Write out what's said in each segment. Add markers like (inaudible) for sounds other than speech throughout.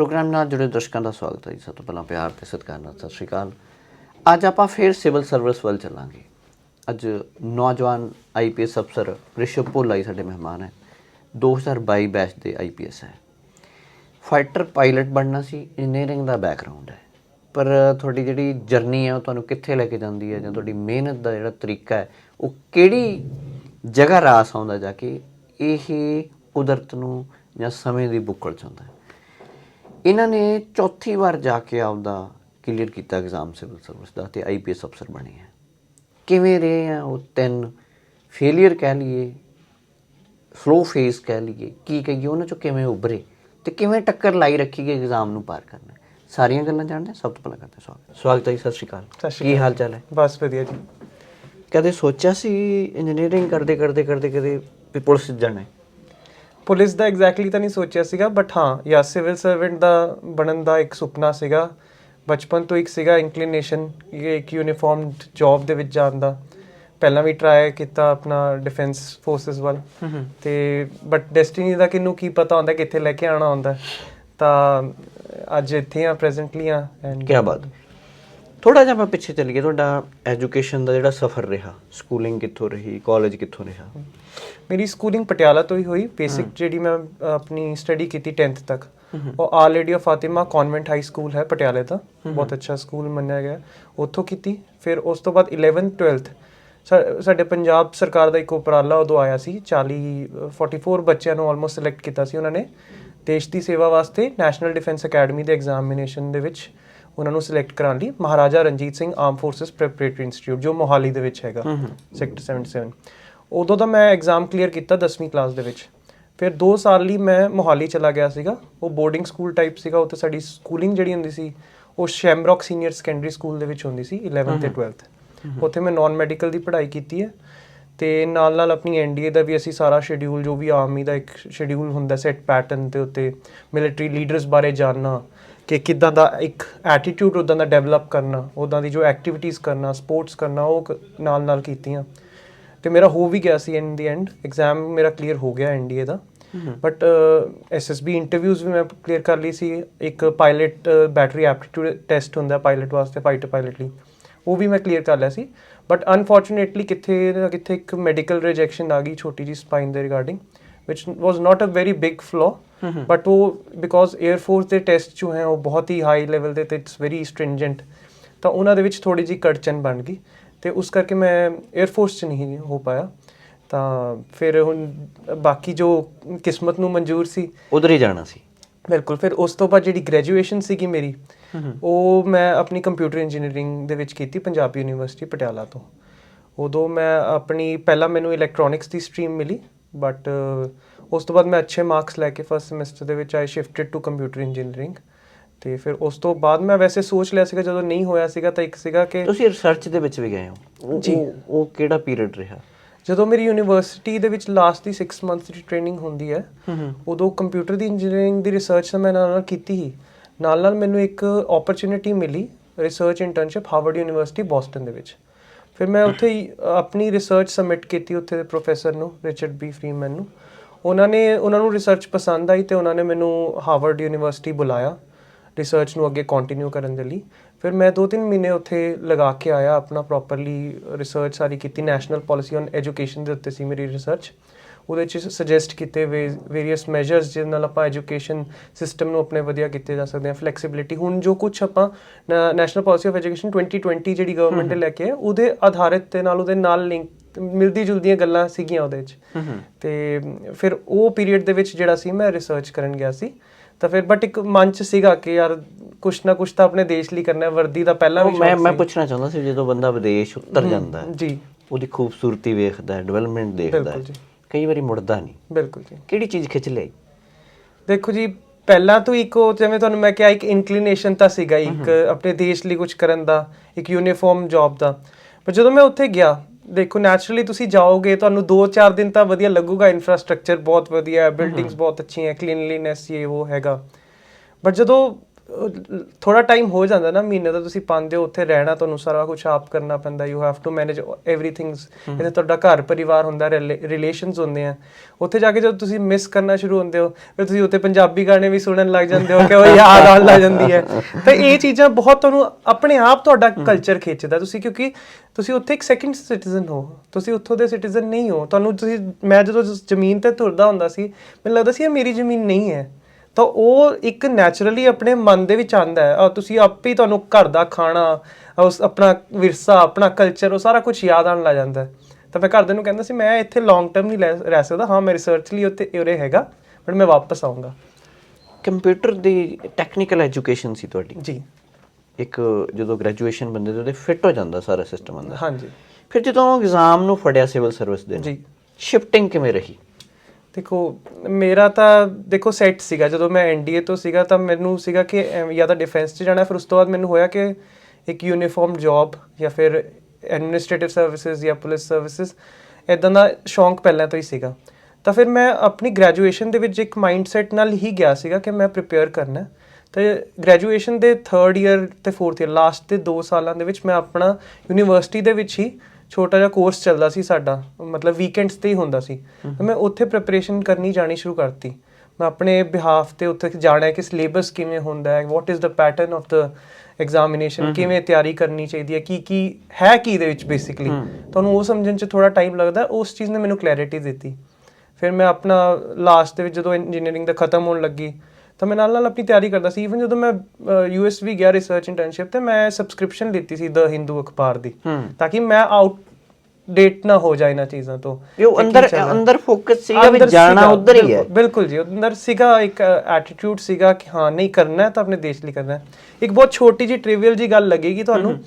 Programme ਨਾਲ ਜੁੜੇ ਦਰਸ਼ਕਾਂ ਦਾ ਸਵਾਗਤ ਹੈ ਜੀ। ਸਭ ਤੋਂ ਪਹਿਲਾਂ ਪਿਆਰ ਤੇ ਸਤਿਕਾਰ ਨਾਲ ਸਤਿ ਸ਼੍ਰੀ ਅਕਾਲ। ਅੱਜ ਆਪਾਂ ਫੇਰ ਸਿਵਲ ਸਰਵਿਸ ਵੱਲ ਚੱਲਾਂਗੇ। ਅੱਜ ਨੌਜਵਾਨ ਆਈਪੀਐਸ ਅਫਸਰ ਰਿਸ਼ਭ ਭੋਲਾ ਜੀ ਸਾਡੇ ਮਹਿਮਾਨ ਹੈ। 2022 ਬੈਚ ਦੇ ਆਈਪੀਐਸ ਹੈ। ਫਾਈਟਰ ਪਾਇਲਟ ਬਣਨਾ ਸੀ, ਇੰਜੀਨੀਅਰਿੰਗ ਦਾ ਬੈਕਗ੍ਰਾਉਂਡ ਹੈ। ਪਰ ਤੁਹਾਡੀ ਜਿਹੜੀ ਜਰਨੀ ਹੈ, ਉਹ ਤੁਹਾਨੂੰ ਕਿੱਥੇ ਲੈ ਕੇ ਜਾਂਦੀ ਹੈ? ਜਾਂ ਤੁਹਾਡੀ ਮਿਹਨਤ ਦਾ ਜਿਹੜਾ ਤਰੀਕਾ ਹੈ, ਉਹ ਕਿਹੜੀ ਜਗ੍ਹਾ ਰਾਸ ਆਉਂਦਾ ਜਾ ਕੇ ਇਹ ਕੁਦਰਤ ਨੂੰ ਜਾਂ ਸਮੇਂ ਦੀ ਬੁੱਕਲ ਚ ਆਉਂਦਾ ਹੈ? ਇਹਨਾਂ ਨੇ ਚੌਥੀ ਵਾਰ ਜਾ ਕੇ ਆਪਦਾ ਕਲੀਅਰ ਕੀਤਾ ਐਗਜ਼ਾਮ ਸਿਵਲ ਸਰਵਿਸ ਦਾ ਤੇ ਆਈਪੀਐਸ ਅਫਸਰ ਬਣੇ ਆ। ਕਿਵੇਂ ਰਹੇ ਆ ਉਹ ਤਿੰਨ? ਫੇਲਿਅਰ ਕਹਿ ਲਈਏ ਸਲੋ ਫੇਸ ਕਹਿ ਲਈਏ ਕੀ ਕਹੀਏ ਉਹਨਾਂ ਚੋਂ ਕਿਵੇਂ ਉੱਭਰੇ ਤੇ ਕਿਵੇਂ ਟੱਕਰ ਲਾਈ ਰੱਖੀ ਗਈ ਐਗਜ਼ਾਮ ਨੂੰ ਪਾਰ ਕਰਨਾ? ਸਾਰੀਆਂ ਗੱਲਾਂ ਜਾਣਦੇ ਹਾਂ। ਸਭ ਤੋਂ ਪਹਿਲਾਂ ਕਰਦੇ ਹਾਂ ਸਵਾਗਤ। ਸਵਾਗਤ ਹੈ ਸਤਿ ਸ਼੍ਰੀ ਅਕਾਲ। ਕੀ ਹਾਲ ਚਾਲ ਹੈ? ਬਸ ਵਧੀਆ ਜੀ। ਕਦੇ ਸੋਚਿਆ ਸੀ ਇੰਜੀਨੀਅਰਿੰਗ ਕਰਦੇ ਕਰਦੇ ਕਰਦੇ ਕਦੇ ਵੀ ਪੁਲਿਸ ਜਾਣਾ ਹੈ? ਪੁਲਿਸ ਦਾ ਐਗਜ਼ੈਕਟਲੀ ਤਾਂ ਨਹੀਂ ਸੋਚਿਆ ਸੀਗਾ ਬਟ ਹਾਂ ਯਾ ਸਿਵਲ ਸਰਵੈਂਟ ਦਾ ਬਣਨ ਦਾ ਇੱਕ ਸੁਪਨਾ ਸੀਗਾ। ਬਚਪਨ ਤੋਂ ਇੱਕ ਸੀਗਾ ਇਨਕਲੀਨੇਸ਼ਨ ਇਹ ਇੱਕ ਯੂਨੀਫਾਰਮਡ ਜੌਬ ਦੇ ਵਿੱਚ ਜਾਣ ਦਾ। ਪਹਿਲਾਂ ਵੀ ਟਰਾਈ ਕੀਤਾ ਆਪਣਾ ਡਿਫੈਂਸ ਫੋਰਸਸ ਵੱਲ। ਤੇ ਬਟ ਡੈਸਟੀਨੀ ਦਾ ਕਿਨੂੰ ਕੀ ਪਤਾ ਹੁੰਦਾ ਕਿੱਥੇ ਲੈ ਕੇ ਆਣਾ ਹੁੰਦਾ। ਤਾਂ ਅੱਜ ਇੱਥੇ ਆ ਪ੍ਰੈਜ਼ੈਂਟਲੀ ਆ ਐਂਡ ਕੀ ਬਾਤ ਥੋੜਾ ਜਿਹਾ ਆਪਾਂ ਪਿੱਛੇ ਚੱਲੀਏ ਤੁਹਾਡਾ ਐਜੂਕੇਸ਼ਨ ਦਾ ਜਿਹੜਾ ਸਫ਼ਰ ਰਿਹਾ ਸਕੂਲਿੰਗ ਕਿੱਥੋਂ ਰਹੀ ਕਾਲਜ ਕਿੱਥੋਂ ਰਿਹਾ? ਮੇਰੀ ਸਕੂਲਿੰਗ ਪਟਿਆਲਾ ਤੋਂ ਹੀ ਹੋਈ ਬੇਸਿਕ ਜਿਹੜੀ ਮੈਂ ਆਪਣੀ ਸਟੱਡੀ ਕੀਤੀ 10th ਤੱਕ। ਉਹ our lady of Fatima convent high school ਹੈ ਪਟਿਆਲੇ ਦਾ ਬਹੁਤ ਅੱਛਾ ਸਕੂਲ ਮੰਨਿਆ ਗਿਆ। ਉੱਥੋਂ ਕੀਤੀ ਫਿਰ ਉਸ ਤੋਂ ਬਾਅਦ 11th 12th ਸਾ- ਸਾਡੇ ਪੰਜਾਬ ਸਰਕਾਰ ਦਾ ਇੱਕ ਉਪਰਾਲਾ ਉਦੋਂ ਆਇਆ ਸੀ 40 ਅ, 44 ਬੱਚਿਆਂ ਨੂੰ ਆਲਮੋਸਟ ਸਿਲੈਕਟ ਕੀਤਾ ਸੀ ਉਹਨਾਂ ਨੇ। ਦੇਸ਼ ਦੀ ਸੇਵਾ ਵਾਸਤੇ ਨੈਸ਼ਨਲ ਡਿਫੈਂਸ ਅਕੈਡਮੀ ਦੇ ਐਗਜ਼ਾਮੀਨੇਸ਼ਨ ਦੇ ਵਿੱਚ। ਉਹਨਾਂ ਨੂੰ ਸਿਲੈਕਟ ਕਰਾਉਣ ਲਈ Maharaja Ranjit Singh arm forces preparatory institute ਜੋ ਮੋਹਾਲੀ ਦੇ ਵਿੱਚ ਹੈਗਾ ਸੈਕਟਰ 77 ਉਦੋਂ ਦਾ ਮੈਂ ਐਗਜ਼ਾਮ ਕਲੀਅਰ ਕੀਤਾ 10ਵੀਂ ਕਲਾਸ ਦੇ ਵਿੱਚ। ਫਿਰ 2 ਸਾਲ ਲਈ ਮੈਂ ਮੋਹਾਲੀ ਚਲਾ ਗਿਆ ਸੀਗਾ। ਉਹ ਬੋਰਡਿੰਗ ਸਕੂਲ ਟਾਈਪ ਸੀਗਾ। ਉੱਥੇ ਸਾਡੀ ਸਕੂਲਿੰਗ ਜਿਹੜੀ ਹੁੰਦੀ ਸੀ ਉਹ ਸ਼ੈਮਰੌਕ ਸੀਨੀਅਰ ਸੈਕੰਡਰੀ ਸਕੂਲ ਦੇ ਵਿੱਚ ਹੁੰਦੀ ਸੀ 11th ਤੇ 12th ਉੱਥੇ ਮੈਂ ਨਾਨ ਮੈਡੀਕਲ ਦੀ ਪੜ੍ਹਾਈ ਕੀਤੀ ਹੈ। ਤੇ ਨਾਲ ਨਾਲ ਆਪਣੀ ਐਨਡੀਏ ਦਾ ਵੀ ਅਸੀਂ ਸਾਰਾ ਸ਼ਡਿਊਲ ਜੋ ਵੀ ਆਰਮੀ ਦਾ ਇੱਕ ਸ਼ਡਿਊਲ ਹੁੰਦਾ ਸੈਟ ਪੈਟਰਨ ਤੇ ਉੱਤੇ ਮਿਲਟਰੀ ਲੀਡਰਸ ਬਾਰੇ ਜਾਣਨਾ ਕਿ ਕਿੱਦਾਂ ਦਾ ਇੱਕ ਐਟੀਟਿਊਡ ਉਦਾਂ ਦਾ ਡਿਵੈਲਪ ਕਰਨਾ ਉਦਾਂ ਦੀ ਜੋ ਐਕਟੀਵਿਟੀਜ਼ ਕਰਨਾ ਸਪੋਰਟਸ ਕਰਨਾ ਉਹ ਨਾਲ ਨਾਲ ਕੀਤੀਆਂ। ਤੇ ਮੇਰਾ ਹੋ ਵੀ ਗਿਆ ਸੀ ਇਨ ਦੀ ਐਂਡ ਐਗਜ਼ਾਮ ਮੇਰਾ ਕਲੀਅਰ ਹੋ ਗਿਆ ਐਨਡੀਏ ਦਾ। ਬਟ ਐਸਐਸਬੀ ਇੰਟਰਵਿਊਜ਼ ਵੀ ਮੈਂ ਕਲੀਅਰ ਕਰ ਲਈ ਸੀ। ਇੱਕ ਪਾਇਲਟ ਬੈਟਰੀ ਐਪਟੀਟਿਊਡ ਟੈਸਟ ਹੁੰਦਾ ਪਾਇਲਟ ਵਾਸਤੇ ਫਾਈਟਰ ਪਾਇਲਟ ਲਈ। ਉਹ ਵੀ ਮੈਂ ਕਲੀਅਰ ਕਰ ਲਿਆ ਸੀ। ਬਟ ਅਨਫੋਰਚੂਨੇਟਲੀ ਕਿੱਥੇ ਨਾ ਕਿੱਥੇ ਇੱਕ ਮੈਡੀਕਲ ਰਿਜੈਕਸ਼ਨ ਆ ਗਈ ਛੋਟੀ ਜੀ ਸਪਾਈਨ ਦੇ regarding which was not a very big flaw but ਉਹ ਬਿਕੋਜ਼ 에ਅਰ ਫੋਰਸ ਦੇ ਟੈਸਟ ਜੋ ਹੈ ਉਹ ਬਹੁਤ ਹੀ ਹਾਈ ਲੈਵਲ ਦੇ ਤੇ ਇਟਸ ਵੈਰੀ ਸਟ੍ਰਿੰਜੈਂਟ ਤਾਂ ਉਹਨਾਂ ਦੇ ਵਿੱਚ ਥੋੜੀ ਜੀ ਕੜਚਨ ਬਣ ਗਈ ਤੇ ਉਸ ਕਰਕੇ ਮੈਂ 에ਅਰ ਫੋਰਸ 'ਚ ਨਹੀਂ ਹੋ ਪਾਇਆ ਤਾਂ ਫਿਰ ਹੁਣ ਬਾਕੀ ਜੋ ਕਿਸਮਤ ਨੂੰ ਮਨਜ਼ੂਰ ਸੀ ਉਧਰ ਹੀ ਜਾਣਾ ਸੀ ਬਿਲਕੁਲ ਫਿਰ ਉਸ ਤੋਂ ਬਾਅਦ ਜਿਹੜੀ ਗ੍ਰੈਜੂਏਸ਼ਨ ਸੀਗੀ ਮੇਰੀ ਉਹ ਮੈਂ ਆਪਣੀ ਕੰਪਿਊਟਰ ਇੰਜੀਨੀਅਰਿੰਗ ਦੇ ਵਿੱਚ ਕੀਤੀ ਪੰਜਾਬ ਯੂਨੀਵਰਸਿਟੀ ਪਟਿਆਲਾ ਤੋਂ ਉਦੋਂ ਮੈਂ ਆਪਣੀ ਪਹਿਲਾਂ ਮੈਨੂੰ ਇਲੈਕਟ੍ਰੋਨਿਕਸ ਦੀ ਸਟਰੀਮ ਮਿਲੀ ਬਟ ਉਸ ਤੋਂ ਬਾਅਦ ਮੈਂ ਅੱਛੇ ਮਾਰਕਸ ਲੈ ਕੇ ਫਸਟ ਸੈਮੈਸਟਰ ਦੇ ਵਿੱਚ I shifted to computer engineering ਤੇ ਫਿਰ ਉਸ ਤੋਂ ਬਾਅਦ ਮੈਂ ਵੈਸੇ ਸੋਚ ਲਿਆ ਸੀਗਾ ਜਦੋਂ ਨਹੀਂ ਹੋਇਆ ਸੀਗਾ ਤਾਂ ਇੱਕ ਸੀਗਾ ਕਿ ਤੁਸੀਂ ਰਿਸਰਚ ਦੇ ਵਿੱਚ ਵੀ ਗਏ ਹੋ। ਜੀ। ਉਹ ਕਿਹੜਾ ਪੀਰੀਅਡ ਰਿਹਾ? ਜਦੋਂ ਮੇਰੀ ਯੂਨੀਵਰਸਿਟੀ ਦੇ ਵਿੱਚ ਲਾਸਟ ਦੀ 6 ਮੰਥਸ ਦੀ ਟ੍ਰੇਨਿੰਗ ਹੁੰਦੀ ਹੈ ਉਦੋਂ ਕੰਪਿਊਟਰ ਦੀ ਇੰਜੀਨੀਅਰਿੰਗ ਦੀ ਰਿਸਰਚ ਮੈਂ ਨਾਲ ਨਾਲ ਕੀਤੀ ਹੀ ਨਾਲ ਨਾਲ ਮੈਨੂੰ ਇੱਕ ਓਪਰਚ्युनिटी ਮਿਲੀ research internship Harvard University Boston ਦੇ ਵਿੱਚ। ਫਿਰ ਮੈਂ ਉੱਥੇ ਆਪਣੀ ਰਿਸਰਚ ਸਬਮਿਟ ਕੀਤੀ ਉੱਥੇ ਦੇ ਪ੍ਰੋਫੈਸਰ ਨੂੰ ਰਿਚਰਡ ਬੀ ਫਰੀਮਨ ਨੂੰ। ਉਹਨਾਂ ਨੇ, ਉਹਨਾਂ ਨੂੰ ਰਿਸਰਚ ਪਸੰਦ ਆਈ ਤੇ ਉਹਨਾਂ ਨੇ ਮੈਨੂੰ ਹਾਰਵਰਡ ਯੂਨੀਵਰਸਿਟੀ ਬੁਲਾਇਆ ਰਿਸਰਚ ਨੂੰ ਅੱਗੇ ਕੰਟੀਨਿਊ ਕਰਨ ਦੇ ਲਈ। ਫਿਰ ਮੈਂ 2-3 ਮਹੀਨੇ ਉੱਥੇ ਲਗਾ ਕੇ ਆਇਆ, ਆਪਣਾ ਪ੍ਰੋਪਰਲੀ ਰਿਸਰਚ ਸਾਰੀ ਕੀਤੀ ਨੈਸ਼ਨਲ ਪਾਲਿਸੀ ਔਨ ਐਜੂਕੇਸ਼ਨ ਦੇ ਉੱਤੇ ਸੀ ਮੇਰੀ ਰਿਸਰਚ ਉਹਦੇ ਚ ਸੁਜੈਸਟ ਕੀਤੇ ਵੇਰੀਅਸ ਮੈਜਰਸ ਜਿਹਦੇ ਨਾਲ ਆਪਾਂ ਐਜੂਕੇਸ਼ਨ ਸਿਸਟਮ ਨੂੰ ਆਪਣੇ ਵਧੀਆ ਕੀਤੇ ਜਾ ਸਕਦੇ ਆ ਫਲੈਕਸੀਬਿਲਿਟੀ ਹੁਣ ਜੋ ਕੁਝ ਆਪਾਂ ਨੈਸ਼ਨਲ ਪਾਲਿਸੀ ਆਫ ਐਜੂਕੇਸ਼ਨ 2020 ਜਿਹੜੀ ਗਵਰਨਮੈਂਟ ਲੈ ਕੇ ਉਹਦੇ ਆਧਾਰਿਤ ਤੇ ਨਾਲ ਉਹਦੇ ਨਾਲ ਲਿੰਕ ਮਿਲਦੀ ਜੁਲਦੀਆਂ ਗੱਲਾਂ ਸੀਗੀਆਂ ਉਹਦੇ ਵਿੱਚ ਤੇ ਫਿਰ ਉਹ ਪੀਰੀਅਡ ਦੇ ਵਿੱਚ ਜਿਹੜਾ ਸੀ ਮੈਂ ਰਿਸਰਚ ਕਰਨ ਗਿਆ ਸੀ। ਤਾਂ ਫਿਰ ਬਟ ਇੱਕ ਮਨ ਚ ਸੀਗਾ ਕਿ ਯਾਰ ਕੁਛ ਨਾ ਕੁਛ ਤਾਂ ਆਪਣੇ ਦੇਸ਼ ਲਈ ਕਰਨਾ ਹੈ ਵਰਦੀ ਦਾ ਪਹਿਲਾਂ ਵੀ ਮੈਂ ਮੈਂ। ਪੁੱਛਣਾ ਚਾਹੁੰਦਾ ਸੀ ਜਦੋਂ ਬੰਦਾ ਵਿਦੇਸ਼ ਉਤਰ ਜਾਂਦਾ ਹੈ ਜੀ। ਉਹਦੀ ਖੂਬਸੂਰਤੀ ਵੇਖਦਾ ਹੈ ਡਿਵੈਲਪਮੈਂਟ ਦੇਖਦਾ ਹੈ। ਬਿਲਕੁਲ ਜੀ। ਕਈ ਵਾਰੀ ਮੁੜਦਾ ਨਹੀਂ। ਬਿਲਕੁਲ ਜੀ। ਕਿਹੜੀ ਚੀਜ਼ ਖਿੱਚ ਲਈ? ਦੇਖੋ ਜੀ ਪਹਿਲਾਂ ਤੋਂ ਇੱਕ ਉਹ ਜਿਵੇਂ ਤੁਹਾਨੂੰ ਮੈਂ ਕਿਹਾ ਇੱਕ ਇਨਕਲੀਨੇਸ਼ਨ ਤਾਂ ਸੀਗਾ ਇੱਕ ਆਪਣੇ ਦੇਸ਼ ਲਈ ਕੁਝ ਕਰਨ ਦਾ ਇੱਕ ਯੂਨੀਫਾਰਮ ਜੌਬ ਦਾ। ਪਰ ਜਦੋਂ ਮੈਂ ਉੱਥੇ ਗਿਆ ਦੇਖੋ ਨੈਚੁਰਲੀ ਤੁਸੀਂ ਜਾਓਗੇ ਤੁਹਾਨੂੰ 2-4 ਦਿਨ ਤਾਂ ਵਧੀਆ ਲੱਗੂਗਾ ਇਨਫਰਾਸਟ੍ਰਕਚਰ ਬਹੁਤ ਵਧੀਆ ਹੈ ਬਿਲਡਿੰਗਸ ਬਹੁਤ ਅੱਛੀਆਂ ਹੈ ਕਲੀਨਲੀਨੈਸ ਇਹ ਉਹ ਹੈਗਾ। ਬਟ ਜਦੋਂ ਥੋੜਾ ਟਾਈਮ ਹੋ ਜਾਂਦਾ ਨਾ ਮਹੀਨੇ ਦਾ ਤੁਸੀਂ ਪਾਉਂਦੇ ਹੋ ਉੱਥੇ ਰਹਿਣਾ ਤੁਹਾਨੂੰ ਸਾਰਾ ਕੁਝ ਆਪ ਕਰਨਾ ਪੈਂਦਾ you have to manage everythings ਇਹਦੇ ਤੁਹਾਡਾ ਘਰ ਪਰਿਵਾਰ ਹੁੰਦਾ ਰਿਲੇਸ਼ਨਸ ਹੁੰਦੇ ਆ। ਉੱਥੇ ਜਾ ਕੇ ਜਦੋਂ ਤੁਸੀਂ ਮਿਸ ਕਰਨਾ ਸ਼ੁਰੂ ਹੁੰਦੇ ਹੋ ਫਿਰ ਤੁਸੀਂ ਉੱਥੇ ਪੰਜਾਬੀ ਗਾਣੇ ਵੀ ਸੁਣਨ ਲੱਗ ਜਾਂਦੇ ਹੋ ਕਿ ਉਹ ਯਾਦ ਆਉਣ ਲੱਗ ਜਾਂਦੀ ਹੈ। ਤਾਂ ਇਹ ਚੀਜ਼ਾਂ ਬਹੁਤ ਤੁਹਾਨੂੰ ਆਪਣੇ ਆਪ ਤੁਹਾਡਾ ਕਲਚਰ ਖਿੱਚਦਾ। ਤੁਸੀਂ ਕਿਉਂਕਿ ਤੁਸੀਂ ਉੱਥੇ ਇੱਕ ਸੈਕੰਡ ਸਿਟੀਜ਼ਨ ਹੋ ਤੁਸੀਂ ਉੱਥੋਂ ਦੇ ਸਿਟੀਜ਼ਨ ਨਹੀਂ ਹੋ। ਤੁਹਾਨੂੰ ਤੁਸੀਂ ਮੈਂ ਜਦੋਂ ਜ਼ਮੀਨ ਤੇ ਤੁਰਦਾ ਹੁੰਦਾ ਸੀ ਮੈਨੂੰ ਲੱਗਦਾ ਸੀ ਇਹ ਮੇਰੀ ਜ਼ਮੀਨ ਨਹੀਂ ਹੈ। ਤਾਂ ਉਹ ਇੱਕ ਨੈਚੁਰਲੀ ਆਪਣੇ ਮਨ ਦੇ ਵਿੱਚ ਆਂਦਾ ਹੈ। ਤੁਸੀਂ ਆਪੇ ਹੀ ਤੁਹਾਨੂੰ ਘਰ ਦਾ ਖਾਣਾ ਉਸ ਆਪਣਾ ਵਿਰਸਾ ਆਪਣਾ ਕਲਚਰ ਉਹ ਸਾਰਾ ਕੁਝ ਯਾਦ ਆਉਣ ਲੱਗ ਜਾਂਦਾ ਤਾਂ ਮੈਂ ਘਰਦਿਆਂ ਨੂੰ ਕਹਿੰਦਾ ਸੀ ਮੈਂ ਇੱਥੇ ਲੌਂਗ ਟਰਮ ਨਹੀਂ ਰਹਿ ਸਕਦਾ। ਹਾਂ ਮੈਂ ਰਿਸਰਚ ਲਈ ਉੱਥੇ ਉਰੇ ਹੈਗਾ ਬਟ ਮੈਂ ਵਾਪਸ ਆਉਂਗਾ ਕੰਪਿਊਟਰ ਦੀ ਟੈਕਨੀਕਲ ਐਜੂਕੇਸ਼ਨ ਸੀ ਤੁਹਾਡੀ? ਜੀ। ਇੱਕ ਜਦੋਂ ਗ੍ਰੈਜੂਏਸ਼ਨ ਬੰਦੇ ਦੇ ਉਹਦੇ ਫਿੱਟ ਹੋ ਜਾਂਦਾ ਸਾਰਾ ਸਿਸਟਮ ਅੰਦਰ। ਹਾਂਜੀ। ਫਿਰ ਜਦੋਂ ਐਗਜ਼ਾਮ ਨੂੰ ਫੜਿਆ ਸਿਵਲ ਸਰਵਿਸ ਦੇ ਜੀ। ਸ਼ਿਫਟਿੰਗ ਕਿਵੇਂ ਰਹੀ? ਦੇਖੋ, ਮੇਰਾ ਤਾਂ ਦੇਖੋ ਸੈੱਟ ਸੀਗਾ। ਜਦੋਂ ਮੈਂ ਐਨਡੀਏ ਤੋਂ ਸੀਗਾ, ਤਾਂ ਮੈਨੂੰ ਸੀਗਾ ਕਿ ਜਾਂ ਤਾਂ ਡਿਫੈਂਸ 'ਚ ਜਾਣਾ ਫਿਰ ਉਸ ਤੋਂ ਬਾਅਦ ਮੈਨੂੰ ਹੋਇਆ ਕਿ ਇੱਕ ਯੂਨੀਫਾਰਮ ਜੌਬ ਜਾਂ ਫਿਰ ਐਡਮਿਨਿਸਟ੍ਰੇਟਿਵ ਸਰਵਿਸਿਜ਼ ਜਾਂ ਪੁਲਿਸ ਸਰਵਿਸਿਜ਼ ਇਦਾਂ ਦਾ ਸ਼ੌਂਕ ਪਹਿਲਾਂ ਤੋਂ ਹੀ ਸੀਗਾ। ਤਾਂ ਫਿਰ ਮੈਂ ਆਪਣੀ ਗ੍ਰੈਜੂਏਸ਼ਨ ਦੇ ਵਿੱਚ ਇੱਕ ਮਾਈਂਡਸੈਟ ਨਾਲ ਹੀ ਗਿਆ ਸੀਗਾ ਕਿ ਮੈਂ ਪ੍ਰਿਪੇਅਰ ਕਰਨਾ ਹੈ। ਤੇ ਗ੍ਰੈਜੂਏਸ਼ਨ ਦੇ 3rd ਇਅਰ ਤੇ 4th ਇਅਰ ਲਾਸਟ ਦੇ 2 ਸਾਲਾਂ ਦੇ ਵਿੱਚ ਮੈਂ ਆਪਣਾ ਯੂਨੀਵਰਸਿਟੀ ਦੇ ਵਿੱਚ ਹੀ ਛੋਟਾ ਜਿਹਾ ਕੋਰਸ ਚੱਲਦਾ ਸੀ ਸਾਡਾ ਮਤਲਬ ਵੀਕਐਂਡਸ ਤੇ ਹੀ ਹੁੰਦਾ ਸੀ। ਤਾਂ ਮੈਂ ਉੱਥੇ ਪ੍ਰੈਪਰੇਸ਼ਨ ਕਰਨੀ ਜਾਣੀ ਸ਼ੁਰੂ ਕਰਤੀ। ਮੈਂ ਆਪਣੇ ਬਿਹਾਫ ਤੇ ਉੱਥੇ ਜਾਣਾ ਹੈ ਕਿ ਸਿਲੇਬਸ ਕਿਵੇਂ ਹੁੰਦਾ ਹੈ what is the pattern of the examination ਕਿਵੇਂ ਤਿਆਰੀ ਕਰਨੀ ਚਾਹੀਦੀ ਹੈ ਕੀ ਕੀ ਹੈ ਕੀ ਦੇ ਵਿੱਚ ਬੇਸਿਕਲੀ ਤੁਹਾਨੂੰ ਉਹ ਸਮਝਣ 'ਚ ਥੋੜਾ ਟਾਈਮ ਲੱਗਦਾ ਉਸ ਚੀਜ਼ ਨੇ ਮੈਨੂੰ ਕਲੈਰਿਟੀ ਦਿੱਤੀ। ਫਿਰ ਮੈਂ ਆਪਣਾ ਲਾਸਟ ਦੇ ਵਿੱਚ ਜਦੋਂ ਇੰਜੀਨੀਅਰਿੰਗ ਦਾ ਖਤਮ ਹੋਣ ਲੱਗੀ ਤਾਂ ਮੈਂ ਨਾਲ ਨਾਲ ਆਪਣੀ ਤਿਆਰੀ ਕਰਦਾ ਸੀ। ਇਵਨ ਜਦੋਂ ਮੈਂ ਯੂਐਸ ਵੀ ਗਿਆ ਰਿਸਰਚ ਇੰਟਰਨਸ਼ਿਪ ਤੇ ਮੈਂ ਸਬਸਕ੍ਰਿਪਸ਼ਨ ਲਿੱਤੀ ਸੀ ਦ ਹਿੰਦੂ ਅਖਬਾਰ ਦੀ। ਤਾਂ ਕਿ ਮੈਂ ਆਊਟ ਡੇਟ ਨਾ ਹੋ ਜਾਏ ਇਹਨਾਂ ਚੀਜ਼ਾਂ ਤੋਂ। ਕੀ ਅੰਦਰ। ਅੰਦਰ ਫੋਕਸ ਸੀਗਾ ਵੀ ਜਾਣਾ ਉਧਰ ਹੀ ਹੈ। ਬਿਲਕੁਲ- ਬਿਲਕੁਲ ਜੀ। ਅੰਦਰ ਸੀਗਾ ਇੱਕ ਐਟੀਟਿਊਡ ਸੀਗਾ ਕਿ ਹਾਂ ਨਹੀਂ ਕਰਨਾ ਹੈ ਤਾਂ ਆਪਣੇ ਦੇਸ਼ ਲਈ ਕਰਨਾ। ਹੈ ਇੱਕ ਬਹੁਤ ਛੋਟੀ ਜੀ ਟ੍ਰਿਵੀਅਲ ਜੀ ਗੱਲ ਲੱਗੇਗੀ ਤੁਹਾਨੂੰ।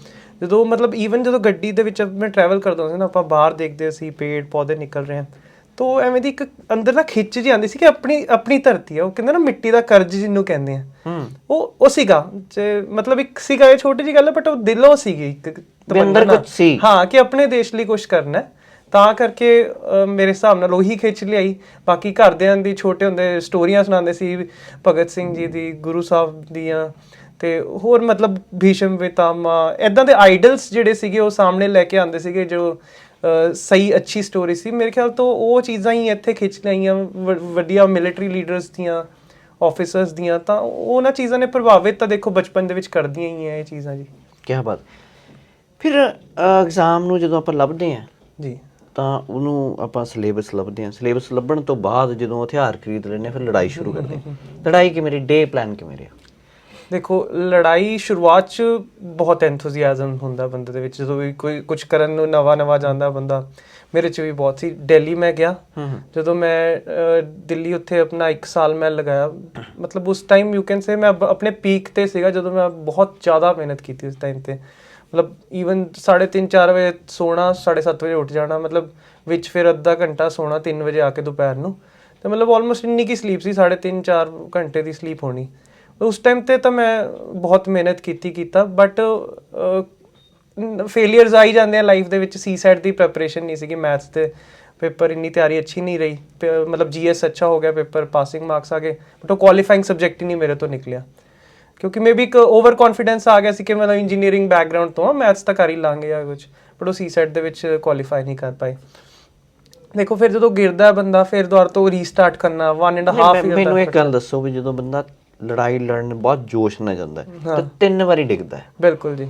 ਜਦੋਂ ਮਤਲਬ ਈਵਨ ਜਦੋਂ ਗੱਡੀ ਦੇ ਵਿੱਚ ਮੈਂ ਟਰੈਵਲ ਕਰਦਾ ਹੁੰਦਾ ਸੀ ਨਾ ਆਪਾਂ ਬਾਹਰ ਦੇਖਦੇ ਸੀ ਪੇੜ ਪੌਦੇ ਨਿਕਲ ਰਹੇ ਹਨ। ਤੋ ਐਵੇਂ ਦੀ ਇੱਕ ਅੰਦਰ ਨਾ ਖਿੱਚ ਜੀ ਆਉਂਦੀ ਸੀ ਕਿ ਆਪਣੀ ਆਪਣੀ ਧਰਤੀ ਹੈ ਉਹ ਕਹਿੰਦੇ ਨਾ ਮਿੱਟੀ ਦਾ ਕਰਜ਼ ਜਿਹਨੂੰ ਕਹਿੰਦੇ ਆ। ਹੂੰ। ਉਹ ਉਹ ਸੀਗਾ। ਜੇ ਮਤਲਬ ਇੱਕ ਸੀਗਾ ਇਹ ਛੋਟੀ ਜੀ ਗੱਲ ਹੈ ਬਟ ਉਹ ਦਿਲੋਂ ਸੀਗੀ ਇੱਕ ਵੀ ਅੰਦਰ ਤਮੰਨਾ। ਸੀ। ਹਾਂ ਕਿ ਆਪਣੇ ਦੇਸ਼ ਲਈ ਕੁਝ ਕਰਨਾ ਹੈ। ਤਾਂ ਕਰਕੇ ਮੇਰੇ ਹਿਸਾਬ ਨਾਲ ਉਹੀ ਖਿੱਚ ਲਿਆਈ। ਬਾਕੀ ਘਰਦਿਆਂ ਦੀ ਛੋਟੇ ਹੁੰਦੇ ਸਟੋਰੀਆਂ ਸੁਣਾਉਂਦੇ ਸੀ ਭਗਤ ਸਿੰਘ ਜੀ ਦੀ ਗੁਰੂ ਸਾਹਿਬ ਦੀਆਂ। ਤੇ ਹੋਰ ਮਤਲਬ ਭੀਸ਼ਮ ਪਿਤਾਮਾ ਇਦਾਂ ਦੇ ਆਈਡਲਸ ਜਿਹੜੇ ਸੀਗੇ ਉਹ ਸਾਹਮਣੇ ਲੈ ਕੇ ਆਉਂਦੇ ਸੀਗੇ ਜੋ ਸਹੀ ਅੱਛੀ ਸਟੋਰੀ ਸੀ। ਮੇਰੇ ਖਿਆਲ ਤੋਂ ਉਹ ਚੀਜ਼ਾਂ ਹੀ ਇੱਥੇ ਖਿੱਚ ਲਈਆਂ ਵੱਡੀਆਂ ਮਿਲਟਰੀ ਲੀਡਰਸ ਦੀਆਂ ਆਫੀਸਰਸ ਦੀਆਂ ਤਾਂ ਉਹ ਉਹਨਾਂ ਚੀਜ਼ਾਂ ਨੇ ਪ੍ਰਭਾਵਿਤ ਤਾਂ ਦੇਖੋ ਬਚਪਨ ਦੇ ਵਿੱਚ ਕਰਦੀਆਂ ਹੀ ਆ ਇਹ ਚੀਜ਼ਾਂ ਜੀ। ਕੀ ਬਾਤ। ਫਿਰ ਐਗਜ਼ਾਮ ਨੂੰ ਜਦੋਂ ਆਪਾਂ ਲੱਭਦੇ ਆ ਜੀ। ਤਾਂ ਉਹਨੂੰ ਆਪਾਂ ਸਿਲੇਬਸ ਲੱਭਦੇ ਆ। ਸਿਲੇਬਸ ਲੱਭਣ ਤੋਂ ਬਾਅਦ ਜਦੋਂ ਹਥਿਆਰ ਖਰੀਦ ਹਾਂ ਫਿਰ ਲੜਾਈ ਸ਼ੁਰੂ ਕਰਦੇ ਹਾਂ ਲੜਾਈ ਕਿਵੇਂ ਰਹੀ? ਡੇ ਪਲਾਨ ਕਿਵੇਂ ਰਿਹਾ? ਦੇਖੋ ਲੜਾਈ ਸ਼ੁਰੂਆਤ ਚ ਬਹੁਤ ਐਂਥੂਸੀਆਜ਼ਮ ਹੁੰਦਾ ਬੰਦੇ ਦੇ ਵਿੱਚ। ਜਦੋਂ ਵੀ ਕੋਈ ਕੁਝ ਕਰਨ ਨੂੰ ਨਵਾਂ ਨਵਾਂ ਜਾਂਦਾ ਬੰਦਾ ਮੇਰੇ ਚ ਵੀ ਬਹੁਤ ਸੀ। ਦਿੱਲੀ ਮੈਂ ਗਿਆ। ਜਦੋਂ ਮੈਂ ਦਿੱਲੀ ਉੱਥੇ ਆਪਣਾ 1 ਸਾਲ ਮੈਂ ਲਗਾਇਆ। ਮਤਲਬ ਉਸ ਟਾਈਮ ਯੂ ਕੈਨ ਸੇ ਮੈਂ ਆਪਣੇ ਪੀਕ ਤੇ ਸੀਗਾ ਜਦੋਂ ਮੈਂ ਬਹੁਤ ਜ਼ਿਆਦਾ ਮਿਹਨਤ ਕੀਤੀ ਉਸ ਟਾਈਮ ਤੇ। ਮਤਲਬ ਈਵਨ 3:30 4 ਵਜੇ ਸੋਣਾ 7:30 ਵਜੇ ਉੱਠ ਜਾਣਾ ਮਤਲਬ ਵਿੱਚ ਫਿਰ ਅੱਧਾ ਘੰਟਾ ਸੋਣਾ 3 ਵਜੇ ਆ ਕੇ ਦੁਪਹਿਰ ਨੂੰ। ਤੇ ਮਤਲਬ ਆਲਮੋਸਟ ਇੰਨੀ ਕੀ ਸਲੀਪ ਸੀ 3.5 4 ਘੰਟੇ ਦੀ ਸਲੀਪ ਹੋਣੀ। ਉਸ ਟਾਈਮ ਤੇ ਤਾਂ ਮੈਂ ਬਹੁਤ ਮਿਹਨਤ ਕੀਤੀ ਕੀਤਾ ਬਟ ਫੇਲਿਅਰਸ ਆ ਹੀ ਜਾਂਦੇ ਆ ਲਾਈਫ ਦੇ ਵਿੱਚ ਸੀ ਸੈਟ ਦੀ ਪ੍ਰੈਪਰੇਸ਼ਨ ਨਹੀਂ ਸੀਗੀ ਮੈਥਸ ਤੇ। ਪੇਪਰ ਇੰਨੀ ਤਿਆਰੀ ਅੱਛੀ ਨਹੀਂ ਰਹੀ। ਮਤਲਬ ਜੀਐਸ ਅੱਛਾ ਹੋ ਗਿਆ ਪੇਪਰ ਪਾਸਿੰਗ ਮਾਰਕਸ ਆ ਗਏ ਬਟ ਉਹ ਕੁਆਲੀਫਾਈਂਗ ਸਬਜੈਕਟ ਹੀ ਨਹੀਂ ਮੇਰੇ ਤੋਂ ਨਿਕਲਿਆ। ਕਿਉਂਕਿ ਮੇਬੀ ਇੱਕ ਓਵਰ ਕੌਨਫੀਡੈਂਸ ਆ ਗਿਆ ਸੀ ਕਿ ਮੈਂ ਇੰਜੀਨੀਅਰਿੰਗ ਬੈਕਗ੍ਰਾਉਂਡ ਤੋਂ ਮੈਥਸ ਤਾਂ ਕਰ ਹੀ ਲਾਂਗੇ ਜਾਂ ਕੁਝ ਬਟ ਉਹ ਸੀ ਸੈਟ ਦੇ ਵਿੱਚ ਕੁਆਲੀਫਾਈ ਨਹੀਂ ਕਰ ਪਾਏ। ਦੇਖੋ ਫਿਰ ਜਦੋਂ ਗਿਰਦਾ ਬੰਦਾ ਫਿਰ ਦੁਬਾਰਾ ਤੋਂ ਰੀਸਟਾਰਟ ਕਰਨਾ 1 ਐਂਡ ਹਾਫ ਮੈਨੂੰ ਇੱਕ ਗੱਲ ਦੱਸੋ ਵੀ ਜਦੋਂ ਬੰਦਾ ਲੜਾਈ ਲੜਨ ਬਹੁਤ ਜੋਸ਼ ਨਾਲ ਜਾਂਦਾ ਹੈ। ਤਾਂ ਤਿੰਨ ਵਾਰੀ ਡਿੱਗਦਾ ਹੈ। ਬਿਲਕੁਲ ਜੀ।